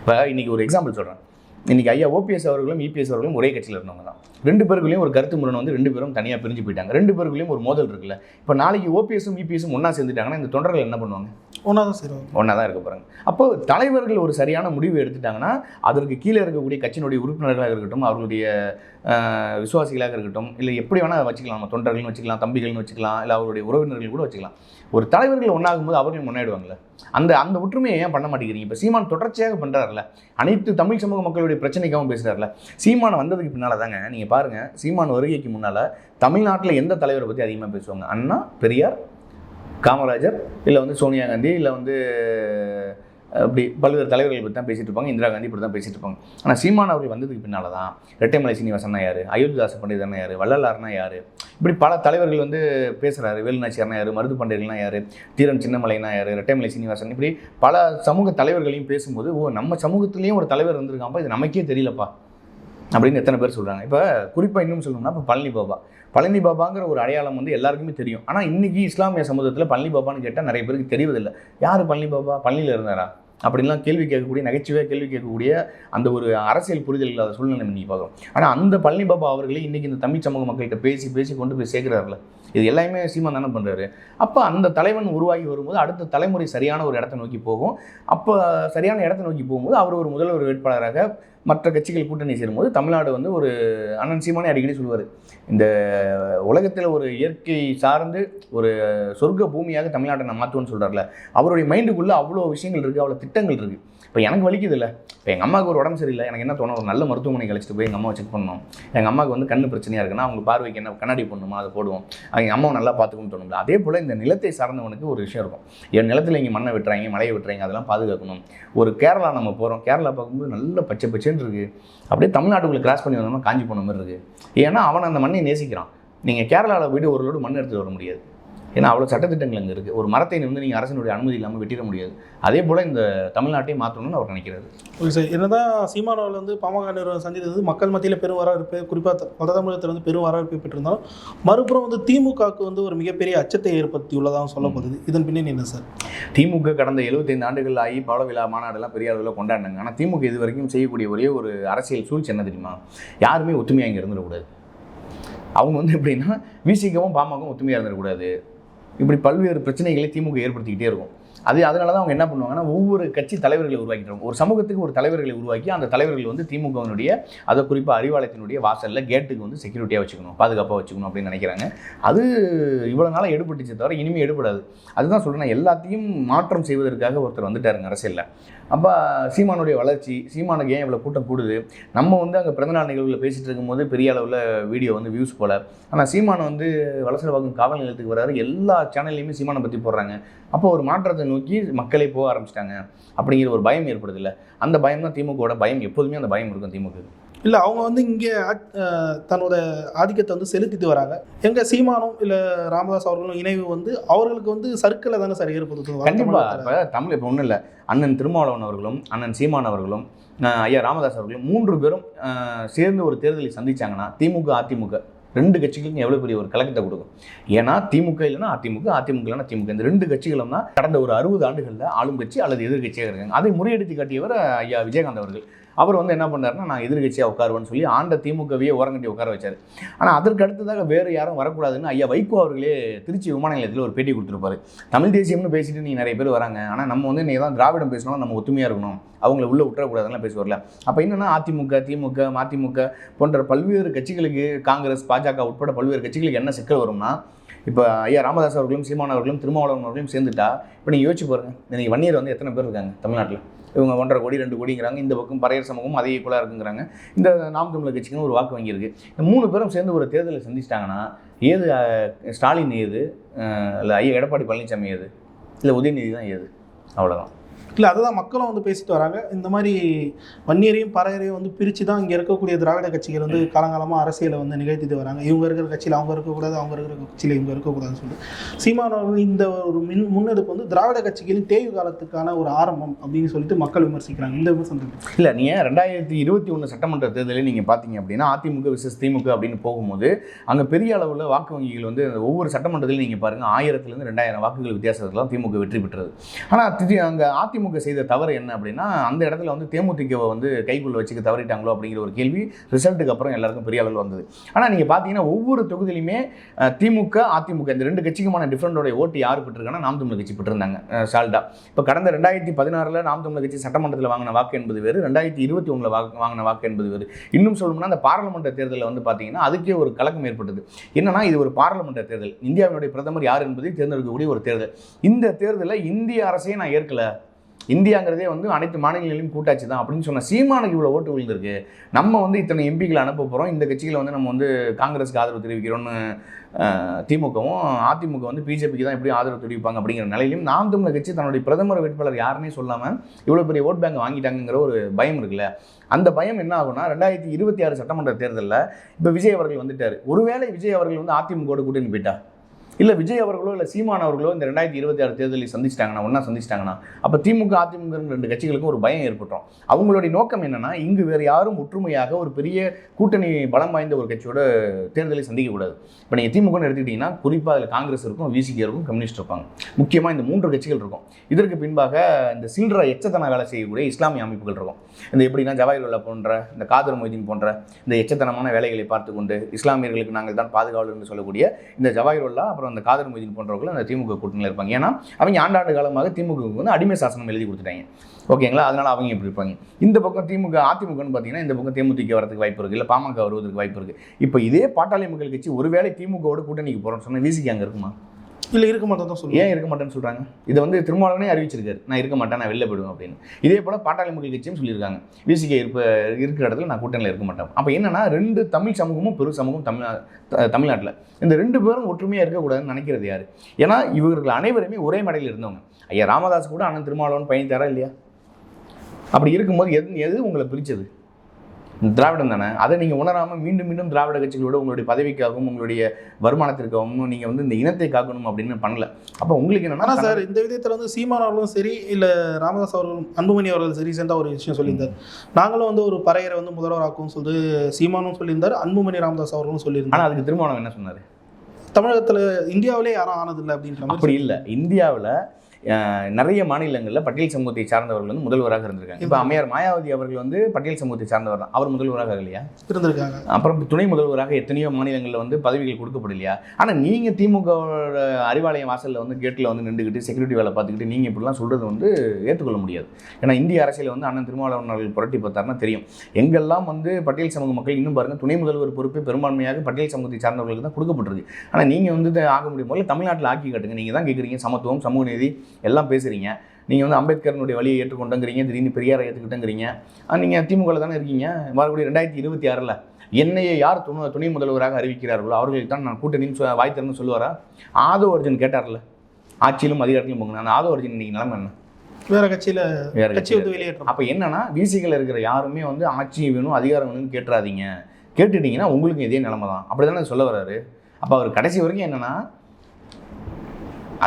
இப்போ இன்னைக்கு ஒரு எக்ஸாம்பிள் சொல்கிறேன் இன்றைக்கி ஐயா ஓபிஎஸ் அவர்களும் இபிஎஸ் அவர்களும் ஒரே கட்சியில் இருந்தவங்க தான். ரெண்டு பேருக்குள்ளேயும் ஒரு கருத்து முரண் வந்து ரெண்டு பேரும் தனியாக பிரிஞ்சு போயிட்டாங்க. ரெண்டு பேருக்குள்ளேயும் ஒரு மோதல் இருக்குல்ல. இப்போ நாளைக்கு ஓபிஎஸும் இபிஎஸும் ஒன்றா சேர்ந்துட்டாங்கன்னா இந்த தொண்டர்கள் என்ன பண்ணுவாங்க? ஒன்றா தான் சேருவாங்க ஒன்றா தான் இருக்க போகிறாங்க அப்போ தலைவர்கள் ஒரு சரியான முடிவு எடுத்துட்டாங்கன்னா அதற்கு கீழே இருக்கக்கூடிய கட்சியினுடைய உறுப்பினர்களாக இருக்கட்டும் அவர்களுடைய விசுவாசிகளாக இருக்கட்டும் இல்லை எப்படி வேணால் வச்சுக்கலாம் நம்ம தொண்டர்கள்னு வச்சுக்கலாம் தம்பிகள்னு வச்சுக்கலாம் இல்லை அவருடைய உறவினர்கள் கூட வச்சுக்கலாம். ஒரு தலைவர்கள் ஒன்றாகும் போது அவர்களும் முன்னாடிடுவாங்கல்ல அந்த அந்த ஒற்றுமையை ஏன் பண்ண மாட்டேங்கிறீங்க? இப்போ சீமான் தொடர்ச்சியாக பண்ணுறாருல அனைத்து தமிழ் சமூக மக்களுடைய பிரச்சனைக்காகவும் பேசுகிறாருல சீமான் வந்ததுக்கு பின்னால் தாங்க நீங்கள் பாருங்கள் சீமான் வருகைக்கு முன்னால் தமிழ்நாட்டில் எந்த தலைவரை பற்றி அதிகமாக பேசுவாங்க? அண்ணா பெரியார் காமராஜர் இல்லை வந்து சோனியா காந்தி இல்லை வந்து அப்படி பல்வேறு தலைவர்கள் இப்படி தான் பேசிட்டு இருப்பாங்க. இந்திரா காந்தி இப்படி தான் பேசிட்டு இருப்பாங்க. ஆனால் சீமான் அவர்கள் வந்ததுக்கு பின்னால் தான் ரெட்டைமலை சீனிவாசன்னா யார் அயோத்திதாச பண்டிதர்னா யார் வள்ளலார்னா யார் இப்படி பல தலைவர்கள் வந்து பேசுகிறாரு வேலுநாச்சியார்னா யார் மருது பண்டிதர்கள்னா யார் தீரன் சின்னமலைனா யார் ரெட்டைமலை சீனிவாசன் இப்படி பல சமூக தலைவர்களையும் பேசும்போது ஓ நம்ம சமூகத்துலேயும் ஒரு தலைவர் வந்திருக்காப்பா இது நமக்கே தெரியலப்பா. அப்படின்னு எத்தனை பேர் சொல்கிறாங்க இப்போ குறிப்பாக இன்னும் சொல்லணும்னா இப்போ பழனி பாபா. பழனி பாபாங்கிற ஒரு அடையாளம் வந்து எல்லாருக்குமே தெரியும். ஆனால் இன்னைக்கு இஸ்லாமிய சமூகத்தில் பழனி பாபான்னு கேட்டால் நிறைய பேருக்கு தெரிவதில்லை. யார் பழனி பாபா? பழனியில் இருந்தாரா? அப்படின்லாம் கேள்வி கேட்கக்கூடிய நகைச்சுவையாக கேள்வி கேட்கக்கூடிய அந்த ஒரு அரசியல் புரிதல் இல்லாத சூழ்நிலை இன்றைக்கி பார்க்குறோம். ஆனால் அந்த பழனி பாபா அவர்களே இன்றைக்கி இந்த தமிழ் சமூக மக்கள்கிட்ட பேசி பேசி கொண்டு போய் சேர்க்குறாருல. இது எல்லாமே சீமான் தானே பண்ணுறாரு அப்போ அந்த தலைவன் உருவாகி வரும்போது அடுத்த தலைமுறை சரியான ஒரு இடத்த நோக்கி போகும். அப்போ சரியான இடத்தை நோக்கி போகும்போது அவர் ஒரு முதல்வர் வேட்பாளராக மற்ற கட்சிகள் கூட்டணி சேரும்போது தமிழ்நாடு வந்து ஒரு அண்ணன் சீமானே அடிக்கடி சொல்லுவார். இந்த உலகத்தில் ஒரு இயற்கை சார்ந்து ஒரு சொர்க்க பூமியாக தமிழ்நாட்டை நான் மாற்றுவோன்னு சொல்கிறார்ல அவருடைய மைண்டுக்குள்ளே அவ்வளோ விஷயங்கள் இருக்குது அவ்வளோ திட்டங்கள் இருக்குது இப்போ எனக்கு வலிக்குது இல்லை இப்போ எங்கள் அம்மாவுக்கு ஒரு உடம்பு சரியில்லை. எனக்கு என்ன தோணும்? ஒரு நல்ல மருத்துவமனை கழிச்சிட்டு போய் எங்கள் அம்மாவை செக் பண்ணணும். எங்கள் அம்மாவுக்கு வந்து கண்ணு பிரச்சனையாக இருக்குன்னா அவங்க பார்வைக்கு என்ன கண்ணாடி போடணுமா? அதை போடுவோம். எங்கள் அம்மாவை நல்லா பார்த்துக்கணும்னு தோணும்ல. அதே போல் இந்த நிலத்தை சார்ந்தவனுக்கு ஒரு விஷயம் இருக்கும். என் நிலத்தில் இங்கே மண்ணை விட்டுறாங்க மலையை விட்டுறாங்க அதெல்லாம் பாதுகாக்கணும். ஒரு கேரளா நம்ம போகிறோம் கேரளா பார்க்கும்போது நல்ல பச்சை பச்சைன்னு இருக்குது அப்படியே தமிழ்நாட்டுக்குள்ளே கிராஸ் பண்ணி வந்தோம்னா காஞ்சி போன மாதிரி இருக்குது ஏன்னா அவன் அந்த மண்ணை நேசிக்கிறான். நீங்கள் கேரளாவில் போயிட்டு ஒரு லோடு மண் எடுத்துகிட்டு வர முடியாது. ஏன்னா அவ்வளோ சட்டத்திட்டங்கள் அங்கே இருக்குது ஒரு மரத்தை வந்து நீங்கள் அரசனுடைய அனுமதி இல்லாமல் வெட்டிட முடியாது. அதே போல் இந்த தமிழ்நாட்டையும் மாற்றணும்னு அவர் நினைக்கிறாரு. Okay sir. என்னதான் சீமானவர்கள் வந்து பாமக நிறுவனம் சந்தித்தது மக்கள் மத்தியில் பெரும் வரவேற்பு குறிப்பாக வட தமிழகத்தில் வந்து பெரும் வரவேற்பு பெற்றிருந்தாலும் மறுபுறம் வந்து திமுகவுக்கு வந்து ஒரு மிகப்பெரிய அச்சத்தை ஏற்படுத்தியுள்ளதாக சொல்லப்படுது. இதன் பின்னணி என்ன சார்? திமுக கடந்த 75 ஆண்டுகள் ஆகி பவள விழா மாநாடெல்லாம் பெரிய அளவில் கொண்டாடினாங்க. ஆனால் திமுக இது வரைக்கும் செய்யக்கூடிய ஒரே ஒரு அரசியல் சூழ்ச்சி என்ன தெரியுமா? யாருமே ஒத்துமையாக இங்கே இருந்துடக்கூடாது. அவங்க வந்து எப்படின்னா விசிகவும் பாமகவும் ஒத்துமையாக இருந்துடக்கூடாது. இப்படி பல்வேறு பிரச்சனைகளை திமுக ஏற்படுத்திக்கிட்டே இருக்கும். அது அதனால தான் அவங்க என்ன பண்ணுவாங்கன்னா ஒவ்வொரு கட்சி தலைவர்களை உருவாக்கிட்டு ஒரு சமூகத்துக்கு ஒரு தலைவர்களை உருவாக்கி அந்த தலைவர்கள் வந்து திமுகவினுடைய அதை குறிப்பாக அறிவாலயத்தினுடைய வாசலில் கேட்டுக்கு வந்து செக்யூரிட்டியாக வச்சுக்கணும் பாதுகாப்பாக வச்சுக்கணும் அப்படின்னு நினைக்கிறாங்க. அது இவ்வளோ நாளாக எடுபட்டுச்சு தவிர இனிமேல் எடுபடாது. அதுதான் சொல்கிறேன் எல்லாத்தையும் மாற்றம் செய்வதற்காக ஒருத்தர் வந்துட்டாருங்க அரசியலில். அப்போ சீமானுடைய வளர்ச்சி சீமானுக்கு ஏன் இவ்வளோ கூட்டம் கூடுது? நம்ம வந்து அங்கே பிறந்தநாள் நிகழ்வில் பேசிகிட்டு இருக்கும்போது பெரிய அளவில் வீடியோ வந்து வியூஸ் போல. ஆனால் சீமான் வந்து வலசரவாக்கம் காவல் நிலையத்துக்கு வராரு எல்லா சேனல்லையுமே சீமானை பற்றி போடுறாங்க. அப்போ ஒரு மாற்றத்தை நோக்கி மக்களே போக ஆரம்பிச்சிட்டாங்க அப்படிங்கிற ஒரு பயம் ஏற்படுது இல்லை அந்த பயம் தான் திமுகவோட பயம். எப்போதுமே அந்த பயம் இருக்கும் திமுக இல்லை அவங்க வந்து இங்கே தன்னோட ஆதிக்கத்தை வந்து செலுத்திட்டு வராங்க. எங்கள் சீமானும் இல்லை ராமதாஸ் அவர்களும் இணைவு வந்து அவர்களுக்கு வந்து சர்க்கிளை தானே சார் ஏற்படுத்துது வட கண்டிப்பாக. இப்போ தமிழ் இப்போ ஒன்றும் இல்லை. அண்ணன் திருமாவளவன் அவர்களும் அண்ணன் சீமான் அவர்களும் ஐயா ராமதாஸ் அவர்களும் மூன்று பேரும் சேர்ந்து ஒரு தேர்தலை சந்திச்சாங்கன்னா திமுக அதிமுக ரெண்டு கட்சிகளுக்கும் எவ்வளோ பெரிய ஒரு கலக்கத்தை கொடுக்கும்? ஏன்னா திமுக இல்லைனா அதிமுக அதிமுக இல்லைனா திமுக. இந்த ரெண்டு கட்சிகளும் தான் கடந்த ஒரு அறுபது ஆண்டுகளில் ஆளும் கட்சி அல்லது எதிர்கட்சியாக இருக்காங்க. அதை முறையெடுத்து காட்டியவர் ஐயா விஜயகாந்த் அவர்கள். அவர் வந்து என்ன பண்ணாருன்னா நான் எதிர்கட்சியாக உட்காருவேன்னு சொல்லி ஆண்ட திமுகவையே ஓரங்கட்டி உட்கார வச்சார். ஆனால் அதற்கு அடுத்ததாக வேறு யாரும் வரக்கூடாதுன்னு ஐயா வைகோ அவர்களே திருச்சி விமான நிலையத்தில் ஒரு பேட்டி கொடுத்துருப்பாரு. தமிழ் தேசியம்னு பேசிட்டு நீ நிறைய பேர் வராங்க. ஆனால் நம்ம வந்து நீ தான் திராவிடம் பேசினாலும் நம்ம ஒத்துமையாக இருக்கணும். அவங்கள உள்ளே விட்டுறக்கூடாதுலாம் பேசுவார்ல. அப்போ என்னன்னா அதிமுக திமுக மதிமுக போன்ற பல்வேறு கட்சிகளுக்கு காங்கிரஸ் பாஜக உட்பட பல்வேறு கட்சிகளுக்கு என்ன சிக்கல் வரும்னா இப்போ ஐயா ராமதாஸ் அவர்களும் சீமான் அவர்களும் திருமாவளவன் அவர்களும் சேர்ந்துட்டா இப்போ நீங்கள் யோசிச்சு பாருங்க. இன்னைக்கு வன்னியர் வந்து எத்தனை பேர் இருக்காங்க தமிழ்நாட்டில்? இவங்க ஒன்றரை கோடி ரெண்டு கோடிங்கிறாங்க. இந்த பக்கம் பறையர் சமூகம் அதே ஈக்குவலாக இருக்குங்கிறாங்க. இந்த நாம் தமிழர் கட்சிக்குன்னு ஒரு வாக்கு வங்கியிருக்கு. இந்த மூணு பேரும் சேர்ந்து ஒரு தேர்தலை சந்திச்சிட்டாங்கன்னா ஏது ஸ்டாலின் ஏது இல்லை ஐயா எடப்பாடி பழனிசாமி ஏது? இல்லை உதயநிதி தான் ஏது? அவ்வளோதான் இல்லை அதை தான் மக்களும் வந்து பேசிட்டு வராங்க. இந்த மாதிரி வன்னியரையும் பறையரையும் வந்து பிரித்து தான் இங்கே இருக்கக்கூடிய திராவிட கட்சிகள் வந்து காலங்காலமாக அரசியலை வந்து நிகழ்த்திட்டு வராங்க. இவங்க இருக்கிற கட்சியில் அவங்க இருக்கக்கூடாது அவங்க இருக்கிற கட்சியில் இவங்க இருக்கக்கூடாதுன்னு சொல்லிட்டு. சீமானவர்கள் இந்த ஒரு மின் முன்னெடுப்பு வந்து திராவிட கட்சிகளின் தேய்வு காலத்துக்கான ஒரு ஆரம்பம் அப்படின்னு சொல்லிட்டு மக்கள் விமர்சிக்கிறாங்க. இந்த விமர்சனம் இல்லை நீங்கள் ரெண்டாயிரத்தி இருபத்தி ஒன்று சட்டமன்ற தேர்தலில் நீங்கள் பார்த்தீங்க அப்படின்னா அதிமுக விசஸ் திமுக அப்படின்னு போகும்போது அங்கே பெரிய அளவில் வாக்கு வங்கிகள் வந்து ஒவ்வொரு சட்டமன்றத்திலையும் நீங்கள் பாருங்கள் ஆயிரத்துலேருந்து ரெண்டாயிரம் வாக்குகள் வித்தியாசத்தில் திமுக வெற்றி பெற்றது. ஆனால் திதி அங்கே அதிமுக செய்த தவறு என்ன அப்படின்னா அந்த இடத்துல வந்து தேமுதிகவை வந்து கைக்குள்ள வச்சுக்க தவறிட்டாங்களோ அப்படிங்கிற ஒரு கேள்வி ரிசல்ட்டுக்கு அப்புறம் எல்லாருக்கும் பெரிய அளவில் வந்தது. ஆனால் நீங்கள் பார்த்தீங்கன்னா ஒவ்வொரு தொகுதியிலுமே திமுக அதிமுக இந்த ரெண்டு கட்சிக்குமான டிஃப்ரெண்டோட ஓட்டு யார் பெற்றிருக்காங்கன்னா நாம் தமிழ் கட்சி பெற்றிருந்தாங்க சால்டா இப்போ கடந்த ரெண்டாயிரத்தி பதினாறில் நாம் தமிழ் கட்சி சட்டமன்றத்தில் வாங்கின வாக்கு என்பது வேறு ரெண்டாயிரத்தி இருபத்தி ஒன்றில் வாக்கு வாங்கின வாக்கு என்பது வேறு. இன்னும் சொல்லணும்னா அந்த பாராளுமன்ற தேர்தலில் வந்து பார்த்தீங்கன்னா அதுக்கே ஒரு கலக்கம் ஏற்பட்டது. என்னன்னா இது ஒரு பாராளுமன்ற தேர்தல். இந்தியாவினுடைய பிரதமர் யார் என்பதை தேர்ந்தெடுக்கக்கூடிய ஒரு தேர்தல். இந்த தேர்தலில் இந்திய அரசையே நான் ஏற்கலை. இந்தியாங்கிறதே வந்து அனைத்து மாநிலங்களிலும் கூட்டாட்சி தான் அப்படின்னு சொன்ன சீமானுக்கு இவ்வளோ ஓட்டு விழுந்திருக்கு. நம்ம வந்து இத்தனை எம்பிக்களை அனுப்ப போகிறோம் இந்த கட்சிகளை வந்து நம்ம வந்து காங்கிரஸுக்கு ஆதரவு தெரிவிக்கிறோம்னு திமுகவும் அதிமுக வந்து பிஜேபிக்கு தான் எப்படி ஆதரவு தெரிவிப்பாங்க அப்படிங்கிற நிலையிலும் நாம் தமிழர் கட்சி தன்னுடைய பிரதமர் வேட்பாளர் யாருன்னே சொல்லாமல் இவ்வளோ பெரிய ஓட் பேங்க் வாங்கிட்டாங்கிற ஒரு பயம் இருக்குல்ல? அந்த பயம் என்ன ஆகும்னா ரெண்டாயிரத்தி இருபத்தி ஆறு சட்டமன்ற தேர்தலில் இப்போ விஜய் அவர்கள் வந்துட்டார். ஒருவேளை விஜய் அவர்கள் வந்து அதிமுகவோட கூட்டணி போயிட்டா? இல்லை விஜய் அவர்களோ இல்லை சீமான் அவர்களோ இந்த ரெண்டாயிரத்தி இருபத்தி ஆறு தேர்தலில் சந்திச்சிட்டாங்கன்னா ஒன்றா சந்திச்சிட்டாங்கன்னா அப்போ திமுக அதிமுக ரெண்டு கட்சிகளுக்கும் ஒரு பயம் ஏற்பட்டோம் அவங்களுடைய நோக்கம் என்னன்னா இங்கு வேறு யாரும் ஒற்றுமையாக ஒரு பெரிய கூட்டணி பலம் வாய்ந்த ஒரு கட்சியோட தேர்தலை சந்திக்கக்கூடாது. இப்போ நீங்கள் திமுகன்னு எடுத்துக்கிட்டிங்கன்னா குறிப்பாக அதில் காங்கிரஸ் இருக்கும் விசிகே இருக்கும் கம்யூனிஸ்ட் இருப்பாங்க. முக்கியமாக இந்த மூன்று கட்சிகள் இருக்கும். இதற்கு பின்பாக இந்த சில்லற எச்சத்தன வேலை செய்யக்கூடிய இஸ்லாமிய அமைப்புகள் இருக்கும். இந்த எப்படின்னா ஜவாஹிருல்லா போன்ற இந்த காதர் மொய்தீன் போன்ற இந்த எச்சத்தனமான வேலைகளை பார்த்து கொண்டு இஸ்லாமியர்களுக்கு நாங்கள் தான் பாதுகாவலர் என்று சொல்லக்கூடிய இந்த ஜவாஹிருல்லா அப்புறம் அந்த காதர் மொய்தீன் போன்றவர்கள் அந்த திமுக கூட்டணியில் இருப்பாங்க. ஏன்னா அவங்க ஆண்டாண்டு காலமாக திமுகவுக்கு வந்து அடிமை சாசனம் எழுதி கொடுத்துட்டாங்க. ஓகேங்களா? அதனால அவங்க எப்படி இருப்பாங்க. இந்த பக்கம் திமுக அதிமுகன்னு பார்த்தீங்கன்னா இந்த பக்கம் தேமுதிக வரதுக்கு வாய்ப்பு இருக்குது இல்லை பாமக வருவதற்கு வாய்ப்பு இருக்குது இப்போ இதே பாட்டாளி மக்கள் கட்சி ஒருவேளை திமுகவோட கூட்டணிக்கு போகிறோம்னு சொன்னால் விசிக்கு அங்கே இருக்குமா? இல்லை இருக்க மாட்டேன் தான் சொல்லுவேன் ஏன் இருக்க மாட்டேன்னு சொல்கிறாங்க இதை வந்து திருமாவளவனே அறிவிச்சிருக்காரு. நான் இருக்க மாட்டேன் நான் வெளில போயிடுவேன் அப்படின்னு. இதே போல் பாட்டாளி மக்கள் கட்சியும் சொல்லியிருக்காங்க. விசிகே இருப்ப இருக்கிற இடத்துல நான் கூட்டணியில் இருக்க மாட்டேன். அப்போ என்னன்னா ரெண்டு தமிழ் சமூகமும் பெரு சமூகம் தமிழ்நா தமிழ்நாட்டில். இந்த ரெண்டு பேரும் ஒற்றுமையாக இருக்கக்கூடாதுன்னு நினைக்கிறது யார்? ஏன்னா இவர்கள் அனைவருமே ஒரே மேடையில் இருந்தவங்க. ஐயா ராமதாஸ் கூட அண்ணன் திருமாவளவன் பயணித்தாரா இல்லையா? அப்படி இருக்கும்போது எது எது உங்களை பிரித்தது திராவிடம் தானே? அதை நீங்கள் உணராமல் மீண்டும் மீண்டும் திராவிட கட்சிகளோட உங்களுடைய பதவிக்காகவும் உங்களுடைய வருமானத்திற்காகவும் நீங்கள் வந்து இந்த இனத்தை காக்கணும் அப்படின்னு பண்ணல. அப்போ உங்களுக்கு என்னன்னா சார் இந்த விதத்தில் வந்து சீமான் அவர்களும் சரி இல்லை ராமதாஸ் அவர்களும் அன்புமணி அவர்கள் சரி ரீசெண்டாக ஒரு விஷயம் சொல்லியிருந்தார். நாங்களும் வந்து ஒரு பறையரை வந்து முதல்வராக்கும்னு சொல்லிட்டு சீமானும் சொல்லியிருந்தார் அன்புமணி ராமதாஸ் அவர்களும் சொல்லியிருந்தார். ஆனால் அதுக்கு திருமணம் என்ன சொன்னார்? தமிழகத்தில் இந்தியாவிலே யாரும் ஆனதில்லை அப்படின்ற மாதிரி அப்படி இல்லை. இந்தியாவில் நிறைய மாநிலங்களில் பட்டியல் சமூகத்தை சார்ந்தவர்கள் வந்து முதல்வராக இருந்திருக்காங்க. இப்போ அம்மையார் மாயாவதி அவர்கள் வந்து பட்டியல் சமூகத்தை சார்ந்தவர் தான். அவர் முதல்வராக இல்லையா? இருந்திருக்காங்க. அப்புறம் துணை முதல்வராக எத்தனையோ மாநிலங்களில் வந்து பதவிகள் கொடுக்கப்படலையா? ஆனால் நீங்கள் திமுக அறிவாலயம் வாசலில் வந்து கேட்டில் வந்து நின்றுக்கிட்டு செக்யூரிட்டி வேலை பார்த்துக்கிட்டு நீங்கள் இப்படிலாம் சொல்கிறது வந்து ஏற்றுக்கொள்ள முடியாது. ஏன்னா இந்திய அரசியல் வந்து அண்ணன் திருமாவளவன் அவர்கள் புரட்டி பார்த்தாருன்னா தெரியும். எங்கெல்லாம் வந்து பட்டியல் சமூக மக்கள் இன்னும் பாருங்கள் துணை முதல்வர் பொறுப்பு பெரும்பான்மையாக பட்டியல் சமூகத்தை சார்ந்தவர்களுக்கு தான் கொடுக்கப்பட்டிருக்கு. ஆனால் நீங்கள் வந்து ஆக முடியும். முதல்ல தமிழ்நாட்டில் ஆக்கி காட்டுங்க. நீங்கள் தான் கேட்குறீங்க. சமத்துவம் சமூக நீதி எல்லாம் பேசுகிறீங்க நீங்கள் வந்து அம்பேத்கரனுடைய வழியை ஏற்றுக்கொண்டங்கிறீங்க திடீர்னு பெரியாரை ஏற்றுக்கிட்டங்கிறீங்க நீங்கள் திமுகவில் தானே இருக்கீங்க? வரக்கூடிய ரெண்டாயிரத்தி இருபத்தி ஆறில் என்னையை யார் துணை துணை முதல்வராக அறிவிக்கிறார்களோ அவர்களுக்கு தான் நான் கூட்டணின்னு வாய் திறந்து சொல்லுவாரா? ஆதோ அர்ஜுன் கேட்டார்ல. ஆட்சியிலும் அதிகாரத்திலும் போங்க அந்த ஆதோ அர்ஜுன் இன்னைக்கு நிலைமை என்ன? வேற கட்சியில் வேற கட்சி வந்து வெளியேற்றம். அப்போ என்னன்னா விசிகள் இருக்கிற யாருமே வந்து ஆட்சி வேணும் அதிகாரம் வேணும்னு கேட்டுறாதீங்க. கேட்டுட்டீங்கன்னா உங்களுக்கு இதே நிலைமை தான் அப்படி தானே சொல்ல வர்றாரு? அப்போ அவர் கடைசி வரைக்கும் என்னன்னா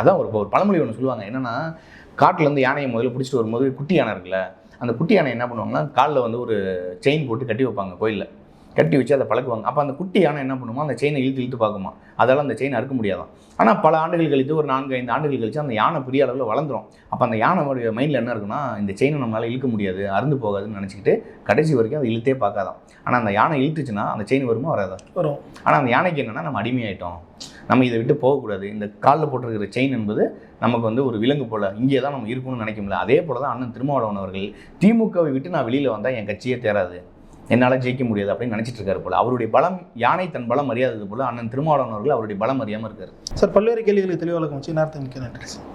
அதான் ஒரு ஒரு பழமொழி ஒன்று சொல்லுவாங்க. என்னன்னா காட்டுல இருந்து யானையை முதல்ல பிடிச்சிட்டு வரும்போது குட்டி யானை இருக்குல்ல அந்த குட்டி யானை என்ன பண்ணுவாங்கன்னா காலில் வந்து ஒரு செயின் போட்டு கட்டி வைப்பாங்க கோயிலில். கட்டி வச்சு அதை பழக்குவாங்க. அப்போ அந்த குட்டி யானை என்ன பண்ணுமா அந்த செயினை இழுத்து இழுத்து பார்க்குமா. அதால் அந்த செயின் அறுக்க முடியாதாம் ஆனால் பல ஆண்டுகள் கழித்து ஒரு நான்கு ஐந்து ஆண்டுகள் கழிச்சு அந்த யானை பெரிய அளவில் வளர்ந்துரும். அப்போ அந்த யானையோடைய மைண்டில் என்ன இருக்குன்னா இந்த செயினை நம்மளால் இழுக்க முடியாது அறுந்து போகாதுன்னு நினச்சிக்கிட்டு கடைசி வரைக்கும் அதை இழுத்தே பார்க்காதான். ஆனால் அந்த யானை இழுத்துச்சுன்னா அந்த செயின் வருமா வராதா? வரும். ஆனால் அந்த யானைக்கு என்னன்னா நம்ம அடிமையாயிட்டோம். நம்ம இதை விட்டு போகக்கூடாது. இந்த காலில் போட்டிருக்கிற செயின் என்பது நமக்கு வந்து ஒரு விலங்கு போல இங்கே தான் நம்ம இருக்கணும்னு நினைக்க முடியல அதே போல் தான் அண்ணன் திருமாவளவன் அவர்கள் திமுகவை விட்டு நான் வெளியில் வந்தால் என் கட்சியே தேராது என்னால் ஜெயிக்க முடியாது அப்படின்னு நினச்சிட்டு இருக்காரு போல. அவருடைய பலம் யானை தன் பலம் அறியாதது போல் அண்ணன் திருமாவளவன் அவர்கள் அவருடைய பலம் அறியாமல் இருக்கார். சார் பல்வேறு கேள்விகளுக்கு தெளிவாக வச்சு நேரத்தை மிக்க நன்றி